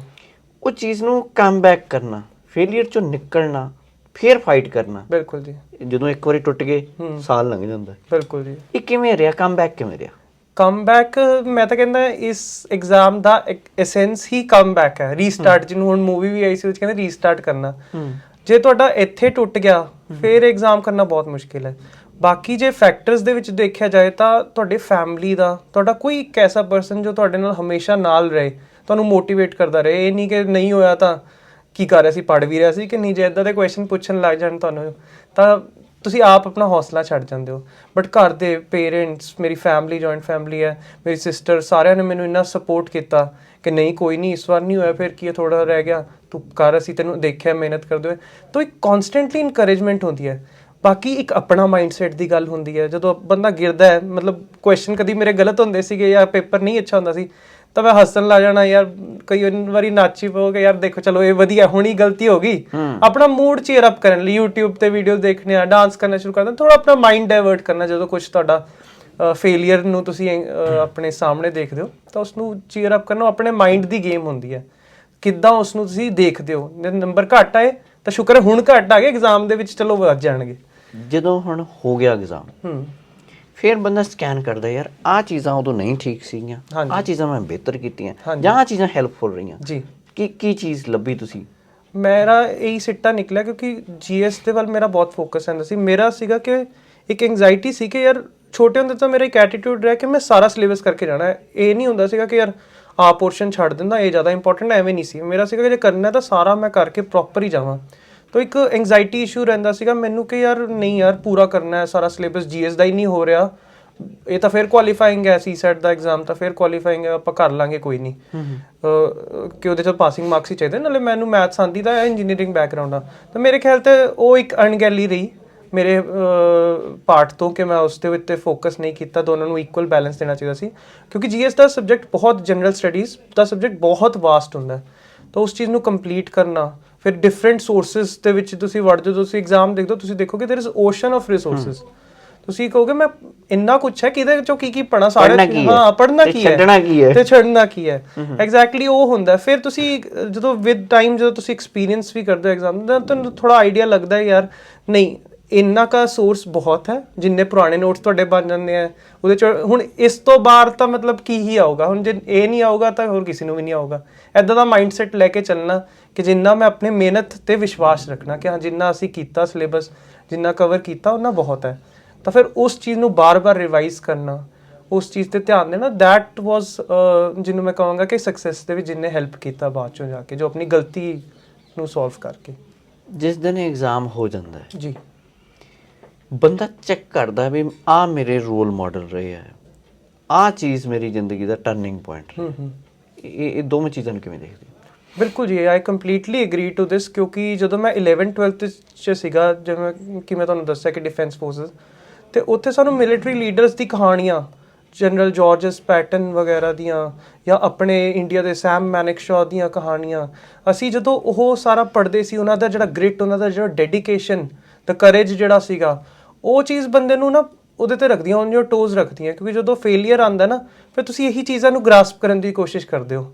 ਉਹ ਚੀਜ਼ ਨੂੰ ਕਮ ਬੈਕ ਕਰਨਾ ਫੇਲਿਅਰ ਚੋਂ ਨਿਕਲਣਾ ਫੇਰ ਫਾਈਟ ਕਰਨਾ ਬਿਲਕੁਲ ਜੀ। ਜਦੋਂ ਇੱਕ ਵਾਰੀ ਟੁੱਟ ਗਏ। ਸਾਲ ਲੰਘ ਜਾਂਦਾ। ਬਿਲਕੁਲ ਜੀ। ਇਹ ਕਿਵੇਂ ਰਿਹਾ? ਕਮ ਬੈਕ ਕਿਵੇਂ ਰਿਹਾ? ਕਮਬੈਕ ਮੈਂ ਤਾਂ ਕਹਿੰਦਾ ਇਸ ਐਗਜ਼ਾਮ ਦਾ ਐਸੈਂਸ ਹੀ ਕਮਬੈਕ ਹੈ। ਰੀਸਟਾਰਟ ਜਿਹਨੂੰ ਹੁਣ ਮੂਵੀ ਵੀ ਆਈ ਸੀ ਉਹ 'ਚ ਕਹਿੰਦੇ ਰੀਸਟਾਰਟ ਕਰਨਾ। ਜੇ ਤੁਹਾਡਾ ਇੱਥੇ ਟੁੱਟ ਗਿਆ ਫਿਰ ਐਗਜ਼ਾਮ ਕਰਨਾ ਬਹੁਤ ਮੁਸ਼ਕਿਲ ਹੈ। ਬਾਕੀ ਜੇ ਫੈਕਟਰਸ ਦੇ ਵਿੱਚ ਦੇਖਿਆ ਜਾਏ ਤਾਂ ਤੁਹਾਡੇ ਫੈਮਿਲੀ ਦਾ, ਤੁਹਾਡਾ ਕੋਈ ਇੱਕ ਐਸਾ ਪਰਸਨ ਜੋ ਤੁਹਾਡੇ ਨਾਲ ਹਮੇਸ਼ਾ ਨਾਲ ਰਹੇ, ਤੁਹਾਨੂੰ ਮੋਟੀਵੇਟ ਕਰਦਾ ਰਹੇ, ਇਹ ਨਹੀਂ ਕਿ ਨਹੀਂ ਹੋਇਆ ਤਾਂ ਕੀ ਕਰ ਰਿਹਾ ਸੀ ਪੜ ਵੀ ਰਿਹਾ ਸੀ ਕਿ ਨਹੀਂ, ਜੇ ਇਦਾਂ ਦੇ ਕੁਐਸਚਨ ਪੁੱਛਣ ਲੱਗ ਜਾਣ ਤੁਹਾਨੂੰ, ਤਾਂ ਤੁਸੀਂ ਆਪ ਆਪਣਾ ਹੌਸਲਾ ਛੱਡ ਜਾਂਦੇ ਹੋ। ਬਟ ਘਰ ਦੇ ਪੇਰੈਂਟਸ ਮੇਰੀ ਫੈਮਿਲੀ ਜੁਆਇੰਟ ਫੈਮਿਲੀ ਹੈ, ਮੇਰੀ ਸਿਸਟਰ ਸਾਰਿਆਂ ਨੇ ਮੈਨੂੰ ਇੰਨਾ ਸਪੋਰਟ ਕੀਤਾ ਕਿ ਨਹੀਂ, ਕੋਈ ਨਹੀਂ, ਇਸ ਵਾਰ ਨਹੀਂ ਹੋਇਆ, ਫਿਰ ਕੀ ਹੈ ਥੋੜਾ ਰਹਿ ਗਿਆ, ਤੂੰ ਕਰ, ਅਸੀਂ ਤੈਨੂੰ ਦੇਖਿਆ, ਮਿਹਨਤ ਕਰਦੇ ਹੋਏ। ਤਾਂ ਇੱਕ ਕਨਸਟੈਂਟਲੀ ਇਨਕਰੇਜਮੈਂਟ ਹੁੰਦੀ ਹੈ। ਬਾਕੀ ਇੱਕ ਆਪਣਾ ਮਾਈਂਡਸੈਟ ਦੀ ਗੱਲ ਹੁੰਦੀ ਹੈ ਜਦੋਂ ਬੰਦਾ ਗਿਰਦਾ ਹੈ ਮਤਲਬ ਕੁਐਸਚਨ ਕਦੀ ਮੇਰੇ ਗਲਤ ਹੁੰਦੇ ਸੀਗੇ ਜਾਂ ਪੇਪਰ ਨਹੀਂ ਅੱਛਾ ਹੁੰਦਾ ਸੀ ਤਾਂ ਮੈਂ ਹੱਸਣ ਲੱਗ ਜਾਣਾ ਯਾਰ ਕਈ ਵਾਰੀ ਨਾਚੀ ਪਊਗਾ ਯਾਰ ਦੇਖੋ ਚਲੋ ਇਹ ਵਧੀਆ ਹੁਣੀ ਗਲਤੀ ਹੋ ਗਈ। ਆਪਣਾ ਮੂਡ ਚੀਅਰ ਅਪ ਕਰਨ ਲਈ YouTube ਤੇ ਵੀਡੀਓ ਦੇਖਣੇ ਆ ਡਾਂਸ ਕਰਨਾ ਸ਼ੁਰੂ ਕਰ ਦਿੰਦੇ ਥੋੜਾ ਆਪਣਾ ਮਾਈਂਡ ਡਾਇਵਰਟ ਕਰਨਾ ਜਦੋਂ ਕੁਝ ਤੁਹਾਡਾ ਫੇਲਿਅਰ ਨੂੰ ਤੁਸੀਂ ਆਪਣੇ ਸਾਹਮਣੇ ਦੇਖਦੇ ਹੋ ਤਾਂ ਉਸ ਨੂੰ ਚੀਅਰ ਅਪ ਕਰਨਾ ਆਪਣੇ ਮਾਈਂਡ ਦੀ ਗੇਮ ਹੁੰਦੀ ਹੈ। ਕਿੱਦਾਂ ਉਸ ਨੂੰ ਤੁਸੀਂ ਦੇਖਦੇ ਹੋ ਨੰਬਰ ਘੱਟ ਆਏ ਤਾਂ ਸ਼ੁਕਰ ਹੁਣ ਘੱਟ ਆ ਗਏ ਐਗਜ਼ਾਮ ਦੇ ਵਿੱਚ ਚਲੋ ਵੱਧ ਜਾਣਗੇ। ਜਦੋਂ ਹੁਣ ਹੋ ਗਿਆ ਐਗਜ਼ਾਮ ਹੂੰ। ਫਿਰ ਬੰਦਾ ਸਕੈਨ ਕਰਦਾ ਯਾਰ ਆ ਚੀਜ਼ਾਂ ਉਦੋਂ ਨਹੀਂ ਠੀਕ ਸੀਗੀਆਂ। ਆ ਚੀਜ਼ਾਂ ਮੈਂ ਬਿਹਤਰ ਕੀਤੀਆਂ। ਜਾਂ ਆ ਚੀਜ਼ਾਂ ਹੈਲਪਫੁਲ ਰਹੀਆਂ। ਜੀ। ਕੀ ਕੀ ਚੀਜ਼ ਲੱਭੀ ਤੁਸੀਂ? ਮੇਰਾ ਇਹੀ ਸਿੱਟਾ ਨਿਕਲਿਆ ਕਿਉਂਕਿ ਜੀਐਸ ਦੇ ਵੱਲ ਮੇਰਾ ਬਹੁਤ ਫੋਕਸ ਰਹਿੰਦਾ ਸੀ। ਮੇਰਾ ਸੀਗਾ ਕਿ ਇੱਕ ਐਂਜ਼ਾਈਟੀ ਸੀ ਕਿ ਯਾਰ ਛੋਟੇ ਹੁੰਦੇ ਤਾਂ ਮੇਰਾ ਇੱਕ ਐਟੀਟਿਊਡ ਰਿਹਾ ਕਿ ਮੈਂ ਸਾਰਾ ਸਿਲੇਬਸ ਕਰਕੇ ਜਾਣਾ ਹੈ। ਇਹ ਨਹੀਂ ਹੁੰਦਾ ਸੀਗਾ ਕਿ ਯਾਰ ਆ ਪੋਰਸ਼ਨ ਛੱਡ ਦਿੰਦਾ ਇਹ ਜ਼ਿਆਦਾ ਇੰਪੋਰਟੈਂਟ ਐਵੇਂ ਨਹੀਂ ਸੀ। ਮੇਰਾ ਸੀਗਾ ਕਿ ਜੇ ਕਰਨਾ ਤਾਂ ਸਾਰਾ ਮੈਂ ਕਰਕੇ ਪ੍ਰੋਪਰ ਹੀ ਜਾਵਾਂ। ਤਾਂ ਇੱਕ ਐਂਜ਼ਾਈਟੀ ਇਸ਼ੂ ਰਹਿੰਦਾ ਸੀਗਾ ਮੈਨੂੰ ਕਿ ਯਾਰ ਨਹੀਂ ਯਾਰ ਪੂਰਾ ਕਰਨਾ ਹੈ ਸਾਰਾ ਸਿਲੇਬਸ ਜੀਐਸ ਦਾ ਹੀ ਨਹੀਂ ਹੋ ਰਿਹਾ। ਇਹ ਤਾਂ ਫਿਰ ਕੁਆਲੀਫਾਈਂਗ ਹੈ ਸੀ ਸੈਟ ਦਾ ਐਗਜ਼ਾਮ ਤਾਂ ਫਿਰ ਕੁਆਲੀਫਾਈਂਗ ਹੈ ਆਪਾਂ ਕਰ ਲਾਂਗੇ ਕੋਈ ਨਹੀਂ। ਕਿ ਉਹਦੇ ਚ ਪਾਸਿੰਗ ਮਾਰਕਸ ਹੀ ਚਾਹੀਦੇ ਨਾਲੇ ਮੈਨੂੰ ਮੈਥਸ ਆਂਦੀ ਦਾ ਇੰਜੀਨੀਅਰਿੰਗ ਬੈਕਗ੍ਰਾਉਂਡ ਆ। ਤਾਂ ਮੇਰੇ ਖਿਆਲ ਤੇ ਉਹ ਇੱਕ ਅਣਗਹਿਲੀ ਰਹੀ ਮੇਰੇ ਪਾਰਟ ਤੋਂ ਕਿ ਮੈਂ ਉਸ ਦੇ ਉੱਤੇ ਫੋਕਸ ਨਹੀਂ ਕੀਤਾ ਦੋਨਾਂ ਨੂੰ ਇਕੁਅਲ ਬੈਲੈਂਸ ਦੇਣਾ ਚਾਹੀਦਾ ਸੀ। ਕਿਉਂਕਿ ਜੀਐਸ ਦਾ ਸਬਜੈਕਟ ਬਹੁਤ ਜਨਰਲ ਸਟੱਡੀਜ਼ ਦਾ ਸਬਜੈਕਟ ਬਹੁਤ ਵਾਸਟ ਹੁੰਦਾ ਹੈ। ਤਾਂ ਉਸ ਚੀਜ਼ ਨੂੰ ਕੰਪਲੀਟ ਕਰਨਾ ਫਿਰ ਡਿਫਰੈਂਟ ਸੋਰਸਸ ਦੇ ਵਿੱਚ ਤੁਸੀਂ ਵੜ ਜਦੋਂ ਤੁਸੀਂ ਐਗਜ਼ਾਮ ਦੇਖਦੇ ਹੋ ਤੁਸੀਂ ਦੇਖੋਗੇ there is ocean of resources ਤੁਸੀਂ ਕਹੋਗੇ ਮੈਂ ਇੰਨਾ ਕੁਛ ਹੈ ਕਿ ਇਹਦੇ ਵਿੱਚੋਂ ਕੀ ਕੀ ਪੜਨਾ ਪੜ੍ਹਨਾ ਸਾਰੇ ਕੀ ਹੈ? ਹਾਂ ਪੜਨਾ ਤੇ ਕੀ ਹੈ ਛੱਡਣਾ ਕੀ ਹੈ? ਤੇ ਛੱਡਣਾ ਕੀ ਹੈ ਐਗਜ਼ੈਕਟਲੀ ਉਹ ਹੁੰਦਾ ਫਿਰ ਤੁਸੀਂ ਅਹ, ਜਦੋਂ ਵਿਦ ਟਾਈਮ ਜਦੋਂ ਤੁਸੀਂ ਐਕਸਪੀਰੀਅੰਸ ਵੀ ਕਰਦੇ ਹੋ ਐਗਜ਼ਾਮ ਦਾ ਤੁਹਾਨੂੰ ਥੋੜਾ ਆਈਡੀਆ ਲੱਗਦਾ ਹੈ ਯਾਰ ਨਹੀਂ ਇੰਨਾ ਕਾ ਸੋਰਸ ਬਹੁਤ ਹੈ ਜਿੰਨੇ ਪੁਰਾਣੇ ਨੋਟਸ ਤੁਹਾਡੇ ਬਣ ਜਾਂਦੇ ਆ। ਉਹਦੇ ਚ ਹੁਣ ਇਸ ਤੋਂ ਬਾਹਰ ਤਾਂ ਮਤਲਬ ਕੀ ਹੀ ਆਊਗਾ? ਹੁਣ ਜੇ ਇਹ ਨਹੀਂ ਆਊਗਾ ਤਾਂ ਹੋਰ ਕਿਸੇ ਨੂੰ ਵੀ ਨਹੀਂ ਆਊਗਾ। ਐਦਾਂ ਦਾ ਮਾਈਂਡਸੈਟ ਲੈ ਕੇ ਚੱਲਣਾ ਕਿ ਜਿੰਨਾ ਮੈਂ ਆਪਣੇ ਮਿਹਨਤ ਤੇ ਵਿਸ਼ਵਾਸ ਰੱਖਣਾ ਕਿ ਹਾਂ ਜਿੰਨਾ ਅਸੀਂ ਕੀਤਾ ਸਿਲੇਬਸ ਜਿੰਨਾ ਕਵਰ ਕੀਤਾ ਉਹਨਾਂ ਬਹੁਤ ਹੈ। ਤਾਂ ਫਿਰ ਉਸ ਚੀਜ਼ ਨੂੰ ਬਾਰ-ਬਾਰ ਰਿਵਾਈਜ਼ ਕਰਨਾ ਉਸ ਚੀਜ਼ ਤੇ ਧਿਆਨ ਦੇਣਾ was ਅਹ, ਜਿਹਨੂੰ ਮੈਂ ਕਹਾਂਗਾ ਕਿ ਸਕਸੈਸ ਦੇ ਵਿੱਚ ਜਿੰਨੇ ਹੈਲਪ ਕੀਤਾ ਬਾਅਦ ਚੋਂ ਜਾ ਕੇ ਜੋ ਆਪਣੀ ਗਲਤੀ ਨੂੰ ਸੋਲਵ ਕਰਕੇ। ਜਿਸ ਦਿਨ ਐਗਜ਼ਾਮ ਹੋ ਜਾਂਦਾ ਹੈ ਜੀ। ਬੰਦਾ ਚੈੱਕ ਕਰਦਾ ਵੀ ਆ ਮੇਰੇ ਰੋਲ ਮਾਡਲ ਰਹੇ ਆ। ਆ ਚੀਜ਼ ਮੇਰੀ ਜ਼ਿੰਦਗੀ ਦਾ ਟਰਨਿੰਗ ਪੁਆਇੰਟ ਹੂੰ ਹੂੰ। ਇਹ ਇਹ ਦੋਵੇਂ ਚੀਜ਼ਾਂ ਨੂੰ ਕਿਵੇਂ ਦੇਖਦੇ ਬਿਲਕੁਲ ਜੀ I completely agree to this ਕਿਉਂਕਿ ਜਦੋਂ ਮੈਂ 11 12th ਚ ਸੀਗਾ ਜਿਵੇਂ ਕਿ ਮੈਂ ਤੁਹਾਨੂੰ ਦੱਸਿਆ ਕਿ ਡਿਫੈਂਸ ਫੋਰਸਸ ਤੇ ਉੱਥੇ ਸਾਨੂੰ ਮਿਲਟਰੀ ਲੀਡਰਸ ਦੀ ਕਹਾਣੀਆਂ ਜਨਰਲ ਜਾਰਜਸ ਪੈਟਨ ਵਗੈਰਾ ਦੀਆਂ ਜਾਂ ਆਪਣੇ ਇੰਡੀਆ ਦੇ ਸੈਮ ਮੈਨਿਕਸ਼ਾ ਦੀਆਂ ਕਹਾਣੀਆਂ ਅਸੀਂ ਜਦੋਂ ਉਹ ਸਾਰਾ ਪੜ੍ਹਦੇ ਸੀ ਉਹਨਾਂ ਦਾ ਜਿਹੜਾ ਗ੍ਰਿਟ ਉਹਨਾਂ ਦਾ ਜਿਹੜਾ ਡੈਡੀਕੇਸ਼ਨ ਤੇ ਕਰੇਜ ਜਿਹੜਾ ਸੀਗਾ ਉਹ ਚੀਜ਼ ਬੰਦੇ ਨੂੰ ਨਾ ਉਹਦੇ ਤੇ ਰੱਖਦੀਆਂ ਔਨ ਯੋਰ ਟੋਜ਼ ਰੱਖਦੀਆਂ, ਕਿਉਂਕਿ ਜਦੋਂ ਫੇਲਿਅਰ ਆਂਦਾ ਨਾ, ਫਿਰ ਤੁਸੀਂ ਇਹੀ ਚੀਜ਼ਾਂ ਨੂੰ ਗ੍ਰਾਸਪ ਕਰਨ ਦੀ ਕੋਸ਼ਿਸ਼ ਕਰਦੇ ਹੋ।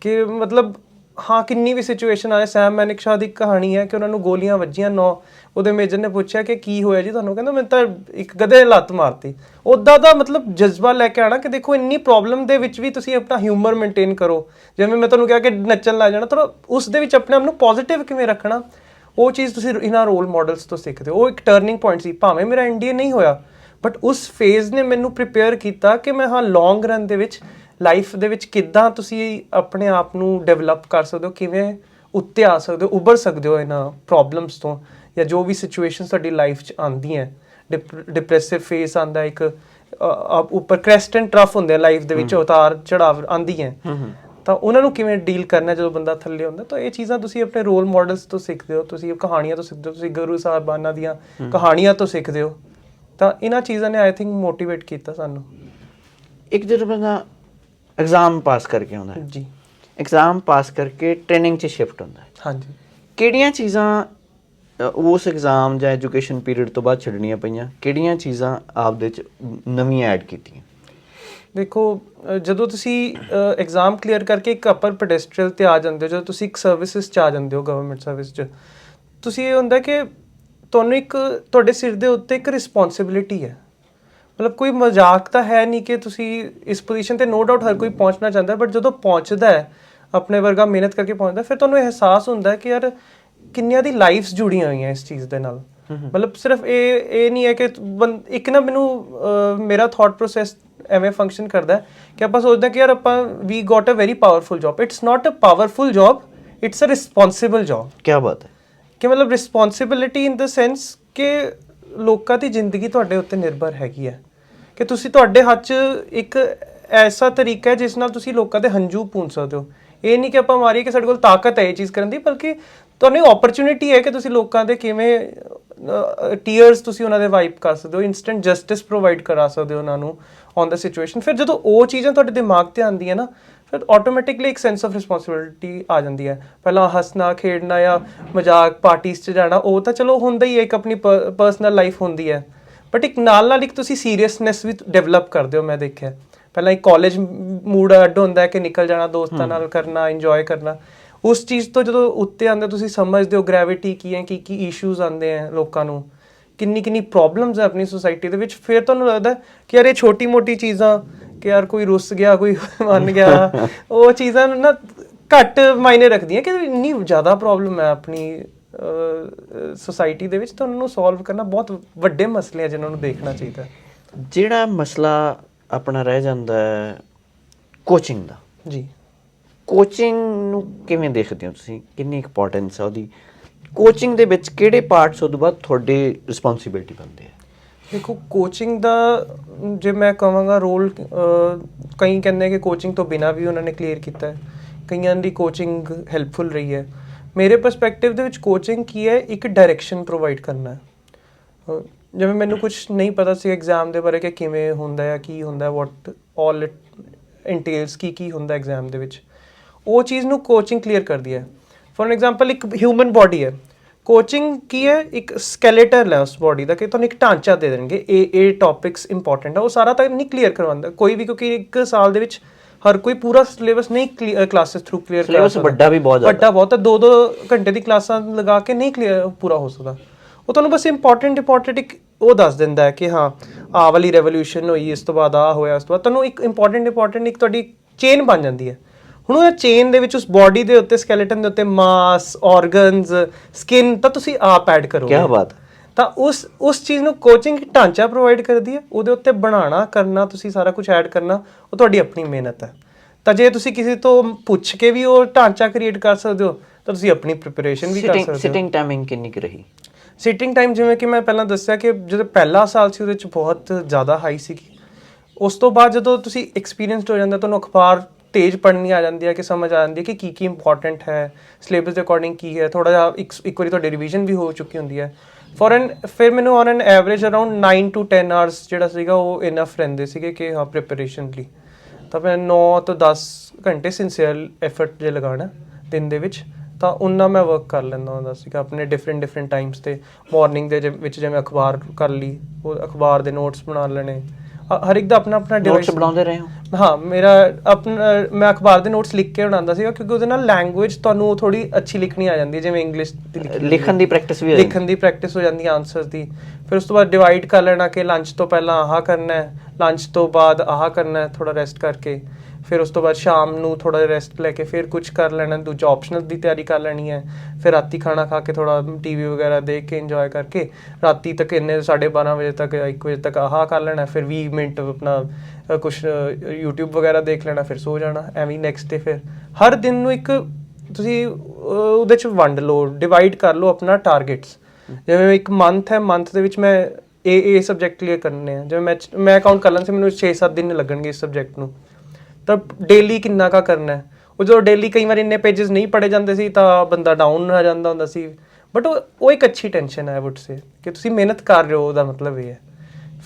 ਕਿ ਮਤਲਬ, ਹਾਂ, ਕਿੰਨੀ ਵੀ ਸਿਚੁਏਸ਼ਨ ਆਏ, ਸੈਮ ਮੈਨਿਕ ਸ਼ਾਹ ਦੀ ਕਹਾਣੀ ਹੈ ਕਿ ਉਹਨਾਂ ਨੂੰ ਗੋਲੀਆਂ ਵੱਜੀਆਂ ਨੌ, ਉਹਦੇ ਮੇਜਰ ਨੇ ਪੁੱਛਿਆ ਕਿ ਕੀ ਹੋਇਆ ਜੀ ਤੁਹਾਨੂੰ? ਕਹਿੰਦਾ ਮੈਂ ਤਾਂ ਇੱਕ ਗਧੇ ਲੱਤ ਮਾਰਤੀ। ਉਦਾਂ ਦਾ ਮਤਲਬ ਜਜ਼ਬਾ ਲੈ ਕੇ ਆਣਾ ਕਿ ਦੇਖੋ, ਇੰਨੀ ਪ੍ਰੋਬਲਮ ਦੇ ਵਿੱਚ ਵੀ ਤੁਸੀਂ ਆਪਣਾ ਹਿਊਮਰ ਮੇਨਟੇਨ ਕਰੋ। ਜਿਵੇਂ ਮੈਂ ਤੁਹਾਨੂੰ ਕਿਹਾ ਕਿ ਨੱਚਣ ਲੱਗ ਜਾਣਾ, ਤਾਂ ਉਸ ਦੇ ਵਿੱਚ ਆਪਣੇ ਆਪ ਨੂੰ ਪੋਜ਼ਿਟਿਵ ਕਿਵੇਂ ਰੱਖਣਾ? ਉਹ ਚੀਜ਼ ਤੁਸੀਂ ਇਹਨਾਂ ਰੋਲ ਮਾਡਲਸ ਤੋਂ ਸਿੱਖਦੇ ਹੋ। ਉਹ ਇੱਕ ਟਰਨਿੰਗ ਪੁਆਇੰਟ ਸੀ। ਭਾਵੇਂ ਮੇਰਾ ਐਨਡੀਏ ਨਹੀਂ ਹੋਇਆ ਬਟ ਉਸ ਫੇਜ਼ ਨੇ ਮੈਨੂੰ ਪ੍ਰਿਪੇਅਰ ਕੀਤਾ ਕਿ ਮੈਂ ਹਾਂ ਲੌਂਗ ਰਨ ਦੇ ਵਿੱਚ ਲਾਈਫ ਦੇ ਵਿੱਚ ਕਿੱਦਾਂ ਤੁਸੀਂ ਆਪਣੇ ਆਪ ਨੂੰ ਡਿਵੈਲਪ ਕਰ ਸਕਦੇ ਹੋ ਕਿਵੇਂ ਉੱਤੇ ਆ ਸਕਦੇ ਹੋ ਉੱਭਰ ਸਕਦੇ ਹੋ ਇਹਨਾਂ ਪ੍ਰੋਬਲਮਸ ਤੋਂ ਜਾਂ ਜੋ ਵੀ ਸਿਚੁਏਸ਼ਨਸ ਤੁਹਾਡੀ ਲਾਈਫ 'ਚ ਆਉਂਦੀਆਂ ਡਿਪਰੈਸਿਵ ਫੇਸ ਆਂਦਾ ਇੱਕ ਉੱਪਰ ਕ੍ਰੈਸਟ ਐਂਡ ਟਰਫ ਹੁੰਦੇ ਆ ਲਾਈਫ ਦੇ ਵਿੱਚ ਉਤਾਰ ਚੜਾਵ ਆਂਦੀਆਂ ਤਾਂ ਉਹਨਾਂ ਨੂੰ ਕਿਵੇਂ ਡੀਲ ਕਰਨਾ ਜਦੋਂ ਬੰਦਾ ਥੱਲੇ ਹੁੰਦਾ? ਤਾਂ ਇਹ ਚੀਜ਼ਾਂ ਤੁਸੀਂ ਆਪਣੇ ਰੋਲ ਮਾਡਲਸ ਤੋਂ ਸਿੱਖਦੇ ਹੋ। ਤੁਸੀਂ ਕਹਾਣੀਆਂ ਤੋਂ ਸਿੱਖਦੇ ਹੋ। ਤੁਸੀਂ ਗੁਰੂ ਸਾਹਿਬਾਨਾਂ ਦੀਆਂ ਕਹਾਣੀਆਂ ਤੋਂ ਸਿੱਖਦੇ ਹੋ। ਤਾਂ ਇਹਨਾਂ ਚੀਜ਼ਾਂ ਨੇ ਆਈ ਥਿੰਕ ਮੋਟੀਵੇਟ ਕੀਤਾ ਸਾਨੂੰ। ਇੱਕ ਜਦੋਂ ਬੰਦਾ ਐਗਜ਼ਾਮ ਪਾਸ ਕਰਕੇ ਆਉਂਦਾ ਹੈ। ਜੀ। ਐਗਜ਼ਾਮ ਪਾਸ ਕਰਕੇ ਟ੍ਰੇਨਿੰਗ 'ਚ ਸ਼ਿਫਟ ਹੁੰਦਾ ਹੈ। ਹਾਂਜੀ। ਕਿਹੜੀਆਂ ਚੀਜ਼ਾਂ ਉਸ ਐਗਜ਼ਾਮ ਜਾਂ ਐਜੂਕੇਸ਼ਨ ਪੀਰੀਅਡ ਤੋਂ ਬਾਅਦ ਛੱਡਣੀਆਂ ਪਈਆਂ? ਕਿਹੜੀਆਂ ਚੀਜ਼ਾਂ ਆਪਦੇ 'ਚ ਨਵੀਆਂ ਐਡ ਕੀਤੀਆਂ? ਦੇਖੋ ਜਦੋਂ ਤੁਸੀਂ ਐਗਜ਼ਾਮ ਕਲੀਅਰ ਕਰਕੇ ਇੱਕ ਅਪਰ ਪੈਡੈਸਟਰੀਅਲ ਤੇ ਆ ਜਾਂਦੇ ਹੋ ਜਦੋਂ ਤੁਸੀਂ ਇੱਕ ਸਰਵਿਸਿਜ਼ ਚ ਆ ਜਾਂਦੇ ਹੋ ਗਵਰਨਮੈਂਟ ਸਰਵਿਸ ਚ ਤੁਸੀਂ ਇਹ ਹੁੰਦਾ ਕਿ ਤੁਹਾਨੂੰ ਇੱਕ ਤੁਹਾਡੇ ਸਿਰ ਦੇ ਉੱਤੇ ਇੱਕ ਰਿਸਪੌਂਸਿਬਿਲਿਟੀ ਹੈ। ਮਤਲਬ ਕੋਈ ਮਜ਼ਾਕ ਤਾਂ ਹੈ ਨਹੀਂ ਕਿ ਤੁਸੀਂ ਇਸ ਪੋਜੀਸ਼ਨ ਤੇ ਨੋ ਡਾਊਟ ਹਰ ਕੋਈ ਪਹੁੰਚਣਾ ਚਾਹੁੰਦਾ ਬਟ ਜਦੋਂ ਪਹੁੰਚਦਾ ਹੈ ਆਪਣੇ ਵਰਗਾ ਮਿਹਨਤ ਕਰਕੇ ਪਹੁੰਚਦਾ ਫਿਰ ਤੁਹਾਨੂੰ ਅਹਿਸਾਸ ਹੁੰਦਾ ਕਿ ਯਾਰ ਕਿੰਨੀਆਂ ਦੀ ਲਾਈਫਸ ਜੁੜੀਆਂ ਹੋਈਆਂ ਇਸ ਚੀਜ਼ ਦੇ ਨਾਲ। ਮਤਲਬ ਸਿਰਫ ਇਹ ਇਹ ਨਹੀਂ ਹੈ ਕਿ ਇੱਕ ਨਾ ਮੈਨੂੰ ਮੇਰਾ ਥਾਟ ਪ੍ਰੋਸੈਸ ਐਵੇਂ ਫੰਕਸ਼ਨ ਕਰਦਾ ਕਿ ਆਪਾਂ ਸੋਚਦੇ ਕਿ ਯਾਰ ਆਪਾਂ ਵੀ got a very powerful job it's not a powerful job it's a responsible job ਕੀ ਬਾਤ ਹੈ। ਕਿ ਮਤਲਬ ਰਿਸਪੌਂਸਿਬਿਲਿਟੀ ਇਨ ਦ ਸੈਂਸ ਕਿ ਲੋਕਾਂ ਦੀ ਜ਼ਿੰਦਗੀ ਤੁਹਾਡੇ ਉੱਤੇ ਨਿਰਭਰ ਹੈਗੀ ਹੈ। ਕਿ ਤੁਸੀਂ ਤੁਹਾਡੇ ਹੱਥ 'ਚ ਇੱਕ ਐਸਾ ਤਰੀਕਾ ਹੈ ਜਿਸ ਨਾਲ ਤੁਸੀਂ ਲੋਕਾਂ ਦੇ ਹੰਝੂ ਪੂੰਝ ਸਕਦੇ ਹੋ। ਇਹ ਨਹੀਂ ਕਿ ਆਪਾਂ ਮਾਰੀਏ ਕਿ ਸਾਡੇ ਕੋਲ ਤਾਕਤ ਹੈ ਇਹ ਚੀਜ਼ ਕਰਨ ਦੀ ਬਲਕਿ ਤੁਹਾਨੂੰ ਓਪਰਚ्युनिटी ਹੈ ਕਿ ਤੁਸੀਂ ਲੋਕਾਂ ਦੇ ਕਿਵੇਂ ਟੀਅਰਸ ਤੁਸੀਂ ਉਹਨਾਂ ਦੇ ਵਾਈਪ ਕਰ ਸਕਦੇ ਹੋ ਇਨਸਟੈਂਟ ਜਸਟਿਸ ਪ੍ਰੋਵਾਈਡ ਕਰਾ ਸਕਦੇ ਹੋ ਉਹਨਾਂ ਨੂੰ। ਔਨ ਦਾ ਸਿਚੁਏਸ਼ਨ ਫਿਰ ਜਦੋਂ ਉਹ ਚੀਜ਼ਾਂ ਤੁਹਾਡੇ ਦਿਮਾਗ ਤੇ ਆਉਂਦੀਆਂ ਨਾ ਫਿਰ ਆਟੋਮੈਟਿਕਲੀ ਇੱਕ ਸੈਂਸ ਆਫ ਰਿਸਪੌਂਸਿਬਿਲਟੀ ਆ ਜਾਂਦੀ ਹੈ। ਪਹਿਲਾਂ ਹੱਸਣਾ ਖੇਡਣਾ ਜਾਂ ਮਜ਼ਾਕ ਪਾਰਟੀਆਂ 'ਚ ਜਾਣਾ ਉਹ ਤਾਂ ਚਲੋ ਹੁੰਦਾ ਹੀ ਹੈ ਇੱਕ ਆਪਣੀ ਪਰਸਨਲ ਲਾਈਫ ਹੁੰਦੀ ਹੈ। ਬਟ ਇੱਕ ਨਾਲ ਨਾਲ ਇੱਕ ਤੁਸੀਂ ਸੀਰੀਅਸਨੈਸ ਵੀ ਡਿਵੈਲਪ ਕਰਦੇ ਹੋ ਮੈਂ ਦੇਖਿਆ। ਪਹਿਲਾਂ ਇੱਕ ਕਾਲਜ ਮੂਡ ਅੱਡ ਹੁੰਦਾ ਹੈ ਕਿ ਨਿਕਲ ਜਾਣਾ ਦੋਸਤਾਂ ਨਾਲ ਕਰਨਾ ਇੰਜੋਏ ਕਰਨਾ। ਉਸ ਚੀਜ਼ ਤੋਂ ਜਦੋਂ ਉੱਤੇ ਆਉਂਦੇ ਤੁਸੀਂ ਸਮਝਦੇ ਹੋ ਗ੍ਰੈਵਿਟੀ ਕੀ ਹੈ ਕੀ ਕੀ ਇਸ਼ੂਜ਼ ਆਉਂਦੇ ਆ ਲੋਕਾਂ ਨੂੰ। ਕਿੰਨੀ ਕਿੰਨੀ ਪ੍ਰੋਬਲਮਸ ਹੈ ਆਪਣੀ ਸੋਸਾਇਟੀ ਦੇ ਵਿੱਚ ਫਿਰ ਤੁਹਾਨੂੰ ਲੱਗਦਾ ਕਿ ਯਾਰ ਇਹ ਛੋਟੀ ਮੋਟੀ ਚੀਜ਼ਾਂ ਕਿ ਯਾਰ ਕੋਈ ਰੁੱਸ ਗਿਆ ਕੋਈ (laughs) ਮੰਨ ਗਿਆ ਉਹ ਚੀਜ਼ਾਂ ਨਾ ਘੱਟ ਮਾਇਨੇ ਰੱਖਦੀਆਂ ਕਿ ਇੰਨੀ ਜ਼ਿਆਦਾ ਪ੍ਰੋਬਲਮ ਹੈ ਆਪਣੀ ਸੋਸਾਇਟੀ ਦੇ ਵਿੱਚ ਤਾਂ ਉਹਨਾਂ ਨੂੰ ਸੋਲਵ ਕਰਨਾ ਬਹੁਤ ਵੱਡੇ ਮਸਲੇ ਆ ਜਿਨ੍ਹਾਂ ਨੂੰ ਦੇਖਣਾ ਚਾਹੀਦਾ। ਜਿਹੜਾ ਮਸਲਾ ਆਪਣਾ ਰਹਿ ਜਾਂਦਾ ਹੈ ਕੋਚਿੰਗ ਦਾ ਜੀ। ਕੋਚਿੰਗ ਨੂੰ ਕਿਵੇਂ ਦੇਖਦੇ ਹੋ ਤੁਸੀਂ? ਕਿੰਨੀ ਇੰਪੋਰਟੈਂਸ ਹੈ ਉਹਦੀ? ਕੋਚਿੰਗ ਦੇ ਵਿੱਚ ਕਿਹੜੇ ਪਾਰਟਸ ਉਹਦੇ ਬਾਅਦ ਤੁਹਾਡੇ ਰਿਸਪੌਂਸਿਬਿਲਟੀ ਬਣਦੇ ਆ? ਦੇਖੋ ਕੋਚਿੰਗ ਦਾ, ਜੇ ਮੈਂ ਕਹਾਂਗਾ ਰੋਲ ਕਈ ਕਹਿੰਦੇ ਕਿ ਕੋਚਿੰਗ ਤੋਂ ਬਿਨਾ ਵੀ ਉਹਨਾਂ ਨੇ ਕਲੀਅਰ ਕੀਤਾ ਹੈ। ਕਈਆਂ ਦੀ ਕੋਚਿੰਗ ਹੈਲਪਫੁਲ ਰਹੀ ਹੈ। ਮੇਰੇ ਪਰਸਪੈਕਟਿਵ ਦੇ ਵਿੱਚ ਕੋਚਿੰਗ ਕੀ ਹੈ? ਇੱਕ ਡਾਇਰੈਕਸ਼ਨ ਪ੍ਰੋਵਾਈਡ ਕਰਨਾ ਹੈ। ਜਿਵੇਂ ਮੈਨੂੰ ਕੁਝ ਨਹੀਂ ਪਤਾ ਸੀ ਐਗਜ਼ਾਮ ਦੇ ਬਾਰੇ ਕਿ ਕਿਵੇਂ ਹੁੰਦਾ ਹੈ, ਕੀ ਹੁੰਦਾ ਹੈ ਵਾਟ ਆਲ ਇਟ ਇੰਟੇਲਸ ਕੀ ਕੀ ਹੁੰਦਾ ਐਗਜ਼ਾਮ ਦੇ ਵਿੱਚ। ਉਹ ਚੀਜ਼ ਨੂੰ ਕੋਚਿੰਗ ਕਲੀਅਰ ਕਰਦੀ ਹੈ। ਫੋਰ ਐਗਜ਼ਾਮਪਲ ਇੱਕ ਹਿਊਮਨ ਬਾਡੀ ਹੈ। ਕੋਚਿੰਗ ਕੀ ਹੈ? ਇੱਕ ਸਕੈਲੇਟਲ ਹੈ ਉਸ ਬਾਡੀ ਦਾ ਕਿ ਤੁਹਾਨੂੰ ਇੱਕ ਢਾਂਚਾ ਦੇ ਦੇਣਗੇ। ਇਹ ਇਹ ਟੌਪਿਕਸ ਇੰਪੋਰਟੈਂਟ ਹੈ ਉਹ ਸਾਰਾ ਤਾਂ ਨਹੀਂ ਕਲੀਅਰ ਕਰਵਾਉਂਦਾ। ਕੋਈ ਵੀ ਕਿਉਂਕਿ ਇੱਕ ਸਾਲ ਦੇ ਵਿੱਚ ਹਰ ਕੋਈ ਪੂਰਾ ਸਿਲੇਬਸ ਨਹੀਂ ਕਲਾਸਿਸ ਥਰੂ ਕਲੀਅਰ ਕਰ Syllabus ਸਕਦਾ। ਵੱਡਾ ਵੀ ਬਹੁਤ ਜ਼ਿਆਦਾ। ਵੱਡਾ ਬਹੁਤ ਹੈ ਦੋ ਦੋ ਘੰਟੇ ਦੀ ਕਲਾਸਾਂ ਲਗਾ ਕੇ ਨਹੀਂ ਕਲੀਅਰ ਪੂਰਾ ਹੋ ਸਕਦਾ। ਉਹ ਤੁਹਾਨੂੰ ਬਸ ਇੰਪੋਰਟੈਂਟ ਇੰਪੋਰਟੈਂਟ ਇੱਕ ਉਹ ਦੱਸ ਦਿੰਦਾ ਹੈ ਕਿ ਹਾਂ ਆਹ ਵਾਲੀ ਰੈਵੋਲੂਸ਼ਨ ਹੋਈ ਇਸ ਤੋਂ ਬਾਅਦ ਆ ਹੋਇਆ ਉਸ ਤੋਂ ਬਾਅਦ। ਤੁਹਾਨੂੰ ਇੱਕ ਇੰਪੋਰਟੈਂਟ ਇੰਪੋਰਟੈਂਟ ਇੱਕ ਤੁਹਾਡੀ ਚੇਨ ਬਣ ਜਾਂਦੀ ਹੈ। ਹੁਣ ਉਹ ਚੇਨ ਦੇ ਵਿੱਚ ਉਸ ਬਾਡੀ ਦੇ ਉੱਤੇ ਸਕੈਲੇਟਨ ਦੇ ਉੱਤੇ ਮਾਸ ਆਰਗਨਸ ਸਕਿਨ ਤਾਂ ਤੁਸੀਂ ਆਪ ਐਡ ਕਰੋਗੇ। ਕੀ ਬਾਤ। ਤਾਂ ਉਸ ਉਸ ਚੀਜ਼ ਨੂੰ ਕੋਚਿੰਗ ਢਾਂਚਾ ਪ੍ਰੋਵਾਈਡ ਕਰਦੀ ਹੈ ਉਹਦੇ ਉੱਤੇ ਬਣਾਉਣਾ ਕਰਨਾ ਤੁਸੀਂ ਸਾਰਾ ਕੁਝ ਐਡ ਕਰਨਾ ਉਹ ਤੁਹਾਡੀ ਆਪਣੀ ਮਿਹਨਤ ਹੈ। ਤਾਂ ਜੇ ਤੁਸੀਂ ਕਿਸੇ ਤੋਂ ਪੁੱਛ ਕੇ ਵੀ ਉਹ ਢਾਂਚਾ ਕ੍ਰੀਏਟ ਕਰ ਸਕਦੇ ਹੋ ਤਾਂ ਤੁਸੀਂ ਆਪਣੀ ਪ੍ਰਿਪਰੇਸ਼ਨ ਵੀ ਕਰ ਸਕਦੇ ਹੋ। ਸਿਟਿੰਗ ਟਾਈਮਿੰਗ ਕਿੰਨੀ ਕੁ ਰਹੀ? ਸਿਟਿੰਗ ਟਾਈਮ ਜਿਵੇਂ ਕਿ ਮੈਂ ਪਹਿਲਾਂ ਦੱਸਿਆ ਕਿ ਜਦੋਂ ਪਹਿਲਾ ਸਾਲ ਸੀ ਉਹਦੇ ਵਿੱਚ ਬਹੁਤ ਜ਼ਿਆਦਾ ਹਾਈ ਸੀਗੀ। ਉਸ ਤੋਂ ਬਾਅਦ ਜਦੋਂ ਤੁਸੀਂ ਐਕਸਪੀਰੀਅੰਸਡ ਹੋ ਜਾਂਦਾ ਤੁਹਾਨੂੰ ਅਖਬਾਰ ਤੇਜ਼ ਪੜ੍ਹਨੀ ਆ ਜਾਂਦੀ ਹੈ ਕਿ ਸਮਝ ਆ ਜਾਂਦੀ ਹੈ ਕਿ ਕੀ ਕੀ ਇੰਪੋਰਟੈਂਟ ਹੈ ਸਿਲੇਬਸ ਦੇ ਅਕੋਰਡਿੰਗ ਕੀ ਹੈ ਥੋੜਾ ਜਿਹਾ ਇੱਕ ਇੱਕ ਵਾਰੀ ਤੁਹਾਡੀ ਰਿਵੀਜ਼ਨ ਵੀ ਹੋ ਚੁੱਕੀ ਹੁੰਦੀ ਹੈ। ਫॉर ਐਨ ਫਿਰ ਮੈਨੂੰ on an average around 9 to 10 hours ਜਿਹੜਾ ਸੀਗਾ ਉਹ ਇਨਫ ਰਹਿੰਦੇ ਸੀਗੇ ਕਿ ਹਾਂ ਪ੍ਰਿਪਰੇਸ਼ਨ ਲਈ। ਤਾਂ ਮੈਂ 9 ਤੋਂ 10 ਘੰਟੇ ਸਿੰਸੀਅਰ ਐਫਰਟ ਜੇ ਲਗਾਣਾ ਦਿਨ ਦੇ ਵਿੱਚ, ਤਾਂ ਉਨਾ ਮੈਂ ਵਰਕ ਕਰ ਲੈਂਦਾ ਹੁੰਦਾ ਸੀਗਾ ਆਪਣੇ ਡਿਫਰੈਂਟ ਡਿਫਰੈਂਟ ਟਾਈਮਸ ਤੇ। ਮਾਰਨਿੰਗ ਦੇ ਜਿ- ਵਿੱਚ ਜਿਵੇਂ ਅਖਬਾਰ ਕਰ ਲਈ, ਉਹ ਅਖਬਾਰ ਦੇ ਨੋਟਸ ਬਣਾ ਲੈਣੇ। ਹਰ ਇੱਕ ਦਾ ਆਪਣਾ ਆਪਣਾ ਨੋਟਸ device ਬਣਾਉਂਦੇ ਰਹੇ ਹੋ? ਹਾਂ ਮੇਰਾ ਆਪਣਾ ਮੈਂ ਅਖਬਾਰ ਦੇ ਨੋਟਸ ਲਿਖ ਕੇ ਬਣਾਉਂਦਾ ਸੀਗਾ ਕਿਉਂਕਿ ਉਹਦੇ ਨਾਲ ਲੈਂਗੁਏਜ ਤੁਹਾਨੂੰ ਥੋੜੀ ਅੱਛੀ ਲਿਖਣੀ ਆ ਜਾਂਦੀ ਹੈ ਜਿਵੇਂ ਇੰਗਲਿਸ਼ ਦੀ ਲਿਖੀ ਹੁੰਦੀ ਹੈ। ਲਿਖਣ ਦੀ ਪ੍ਰੈਕਟਿਸ ਵੀ ਹੋ ਜਾਂਦੀ। ਲਿਖਣ ਦੀ ਪ੍ਰੈਕਟਿਸ ਹੋ ਜਾਂਦੀ ਆਨਸਰਸ ਦੀ। ਫਿਰ ਉਸ ਤੋਂ ਬਾਅਦ ਡਿਵਾਈਡ ਕਰ ਲੈਣਾ ਕਿ ਲੰਚ ਤੋਂ ਪਹਿਲਾਂ ਆਹ ਕਰਨਾ ਹੈ ਲੰਚ ਤੋਂ ਬਾਅਦ ਆਹ ਕਰਨਾ ਹੈ ਥੋੜਾ ਰੈਸਟ ਕਰਕੇ। ਫਿਰ ਉਸ ਤੋਂ ਬਾਅਦ ਸ਼ਾਮ ਨੂੰ ਥੋੜਾ ਰੈਸਟ ਲੈ ਕੇ ਫਿਰ ਕੁਝ ਕਰ ਲੈਣਾ, ਦੂਜਾ ਆਪਸ਼ਨਲ ਦੀ ਤਿਆਰੀ ਕਰ ਲੈਣੀ ਹੈ। ਫਿਰ ਰਾਤੀ ਖਾਣਾ ਖਾ ਕੇ ਥੋੜਾ ਟੀਵੀ ਵਗੈਰਾ ਦੇਖ ਕੇ ਇੰਜੋਏ ਕਰਕੇ ਰਾਤੀ ਤੱਕ ਇੰਨੇ 12:30 ਵਜੇ ਤੱਕ 1 ਵਜੇ ਤੱਕ ਆਹ ਕਰ ਲੈਣਾ, ਫਿਰ 20 ਮਿੰਟ ਆਪਣਾ ਕੁਝ YouTube ਵਗੈਰਾ ਦੇਖ ਲੈਣਾ, ਫਿਰ ਸੋ ਜਾਣਾ, ਐਵੇਂ ਨੈਕਸਟ ਡੇ ਫਿਰ। ਹਰ ਦਿਨ ਨੂੰ ਇੱਕ ਤੁਸੀਂ ਉਹਦੇ ਚ ਵੰਡ ਲਓ ਡਿਵਾਈਡ ਕਰ ਲਓ ਆਪਣਾ ਟਾਰਗੇਟਸ ਜਿਵੇਂ ਇੱਕ ਮੰਥ ਹੈ ਮੰਥ ਦੇ ਵਿੱਚ ਮੈਂ ਇਹ ਇਹ ਸਬਜੈਕਟ ਕਲੀਅਰ ਕਰਨੇ ਆ। ਜਿਵੇਂ ਮੈਂ ਮੈਂ ਕਾਊਂਟ ਕਰ ਲਾਂ ਸੀ, ਮੈਨੂੰ 6-7 ਦਿਨ ਲੱਗਣਗੇ ਇਸ ਸਬਜੈਕਟ ਨੂੰ। ਤਾਂ ਡੇਲੀ ਕਿੰਨਾ ਕਾ ਕਰਨਾ ਹੈ? ਉਹ ਜਦੋਂ ਡੇਲੀ ਕਈ ਵਾਰ ਇੰਨੇ ਪੇजेस ਨਹੀਂ ਪੜੇ ਜਾਂਦੇ ਸੀ ਤਾਂ ਬੰਦਾ ਡਾਊਨ ਆ ਜਾਂਦਾ ਹੁੰਦਾ ਸੀ। ਬਟ ਉਹ ਉਹ ਇੱਕ ਅੱਛੀ ਟੈਨਸ਼ਨ ਹੈ ਵੁੱਡ ਸੇ ਕਿ ਤੁਸੀਂ ਮਿਹਨਤ ਕਰ ਰਹੇ ਹੋ ਉਹਦਾ ਮਤਲਬ ਇਹ ਹੈ।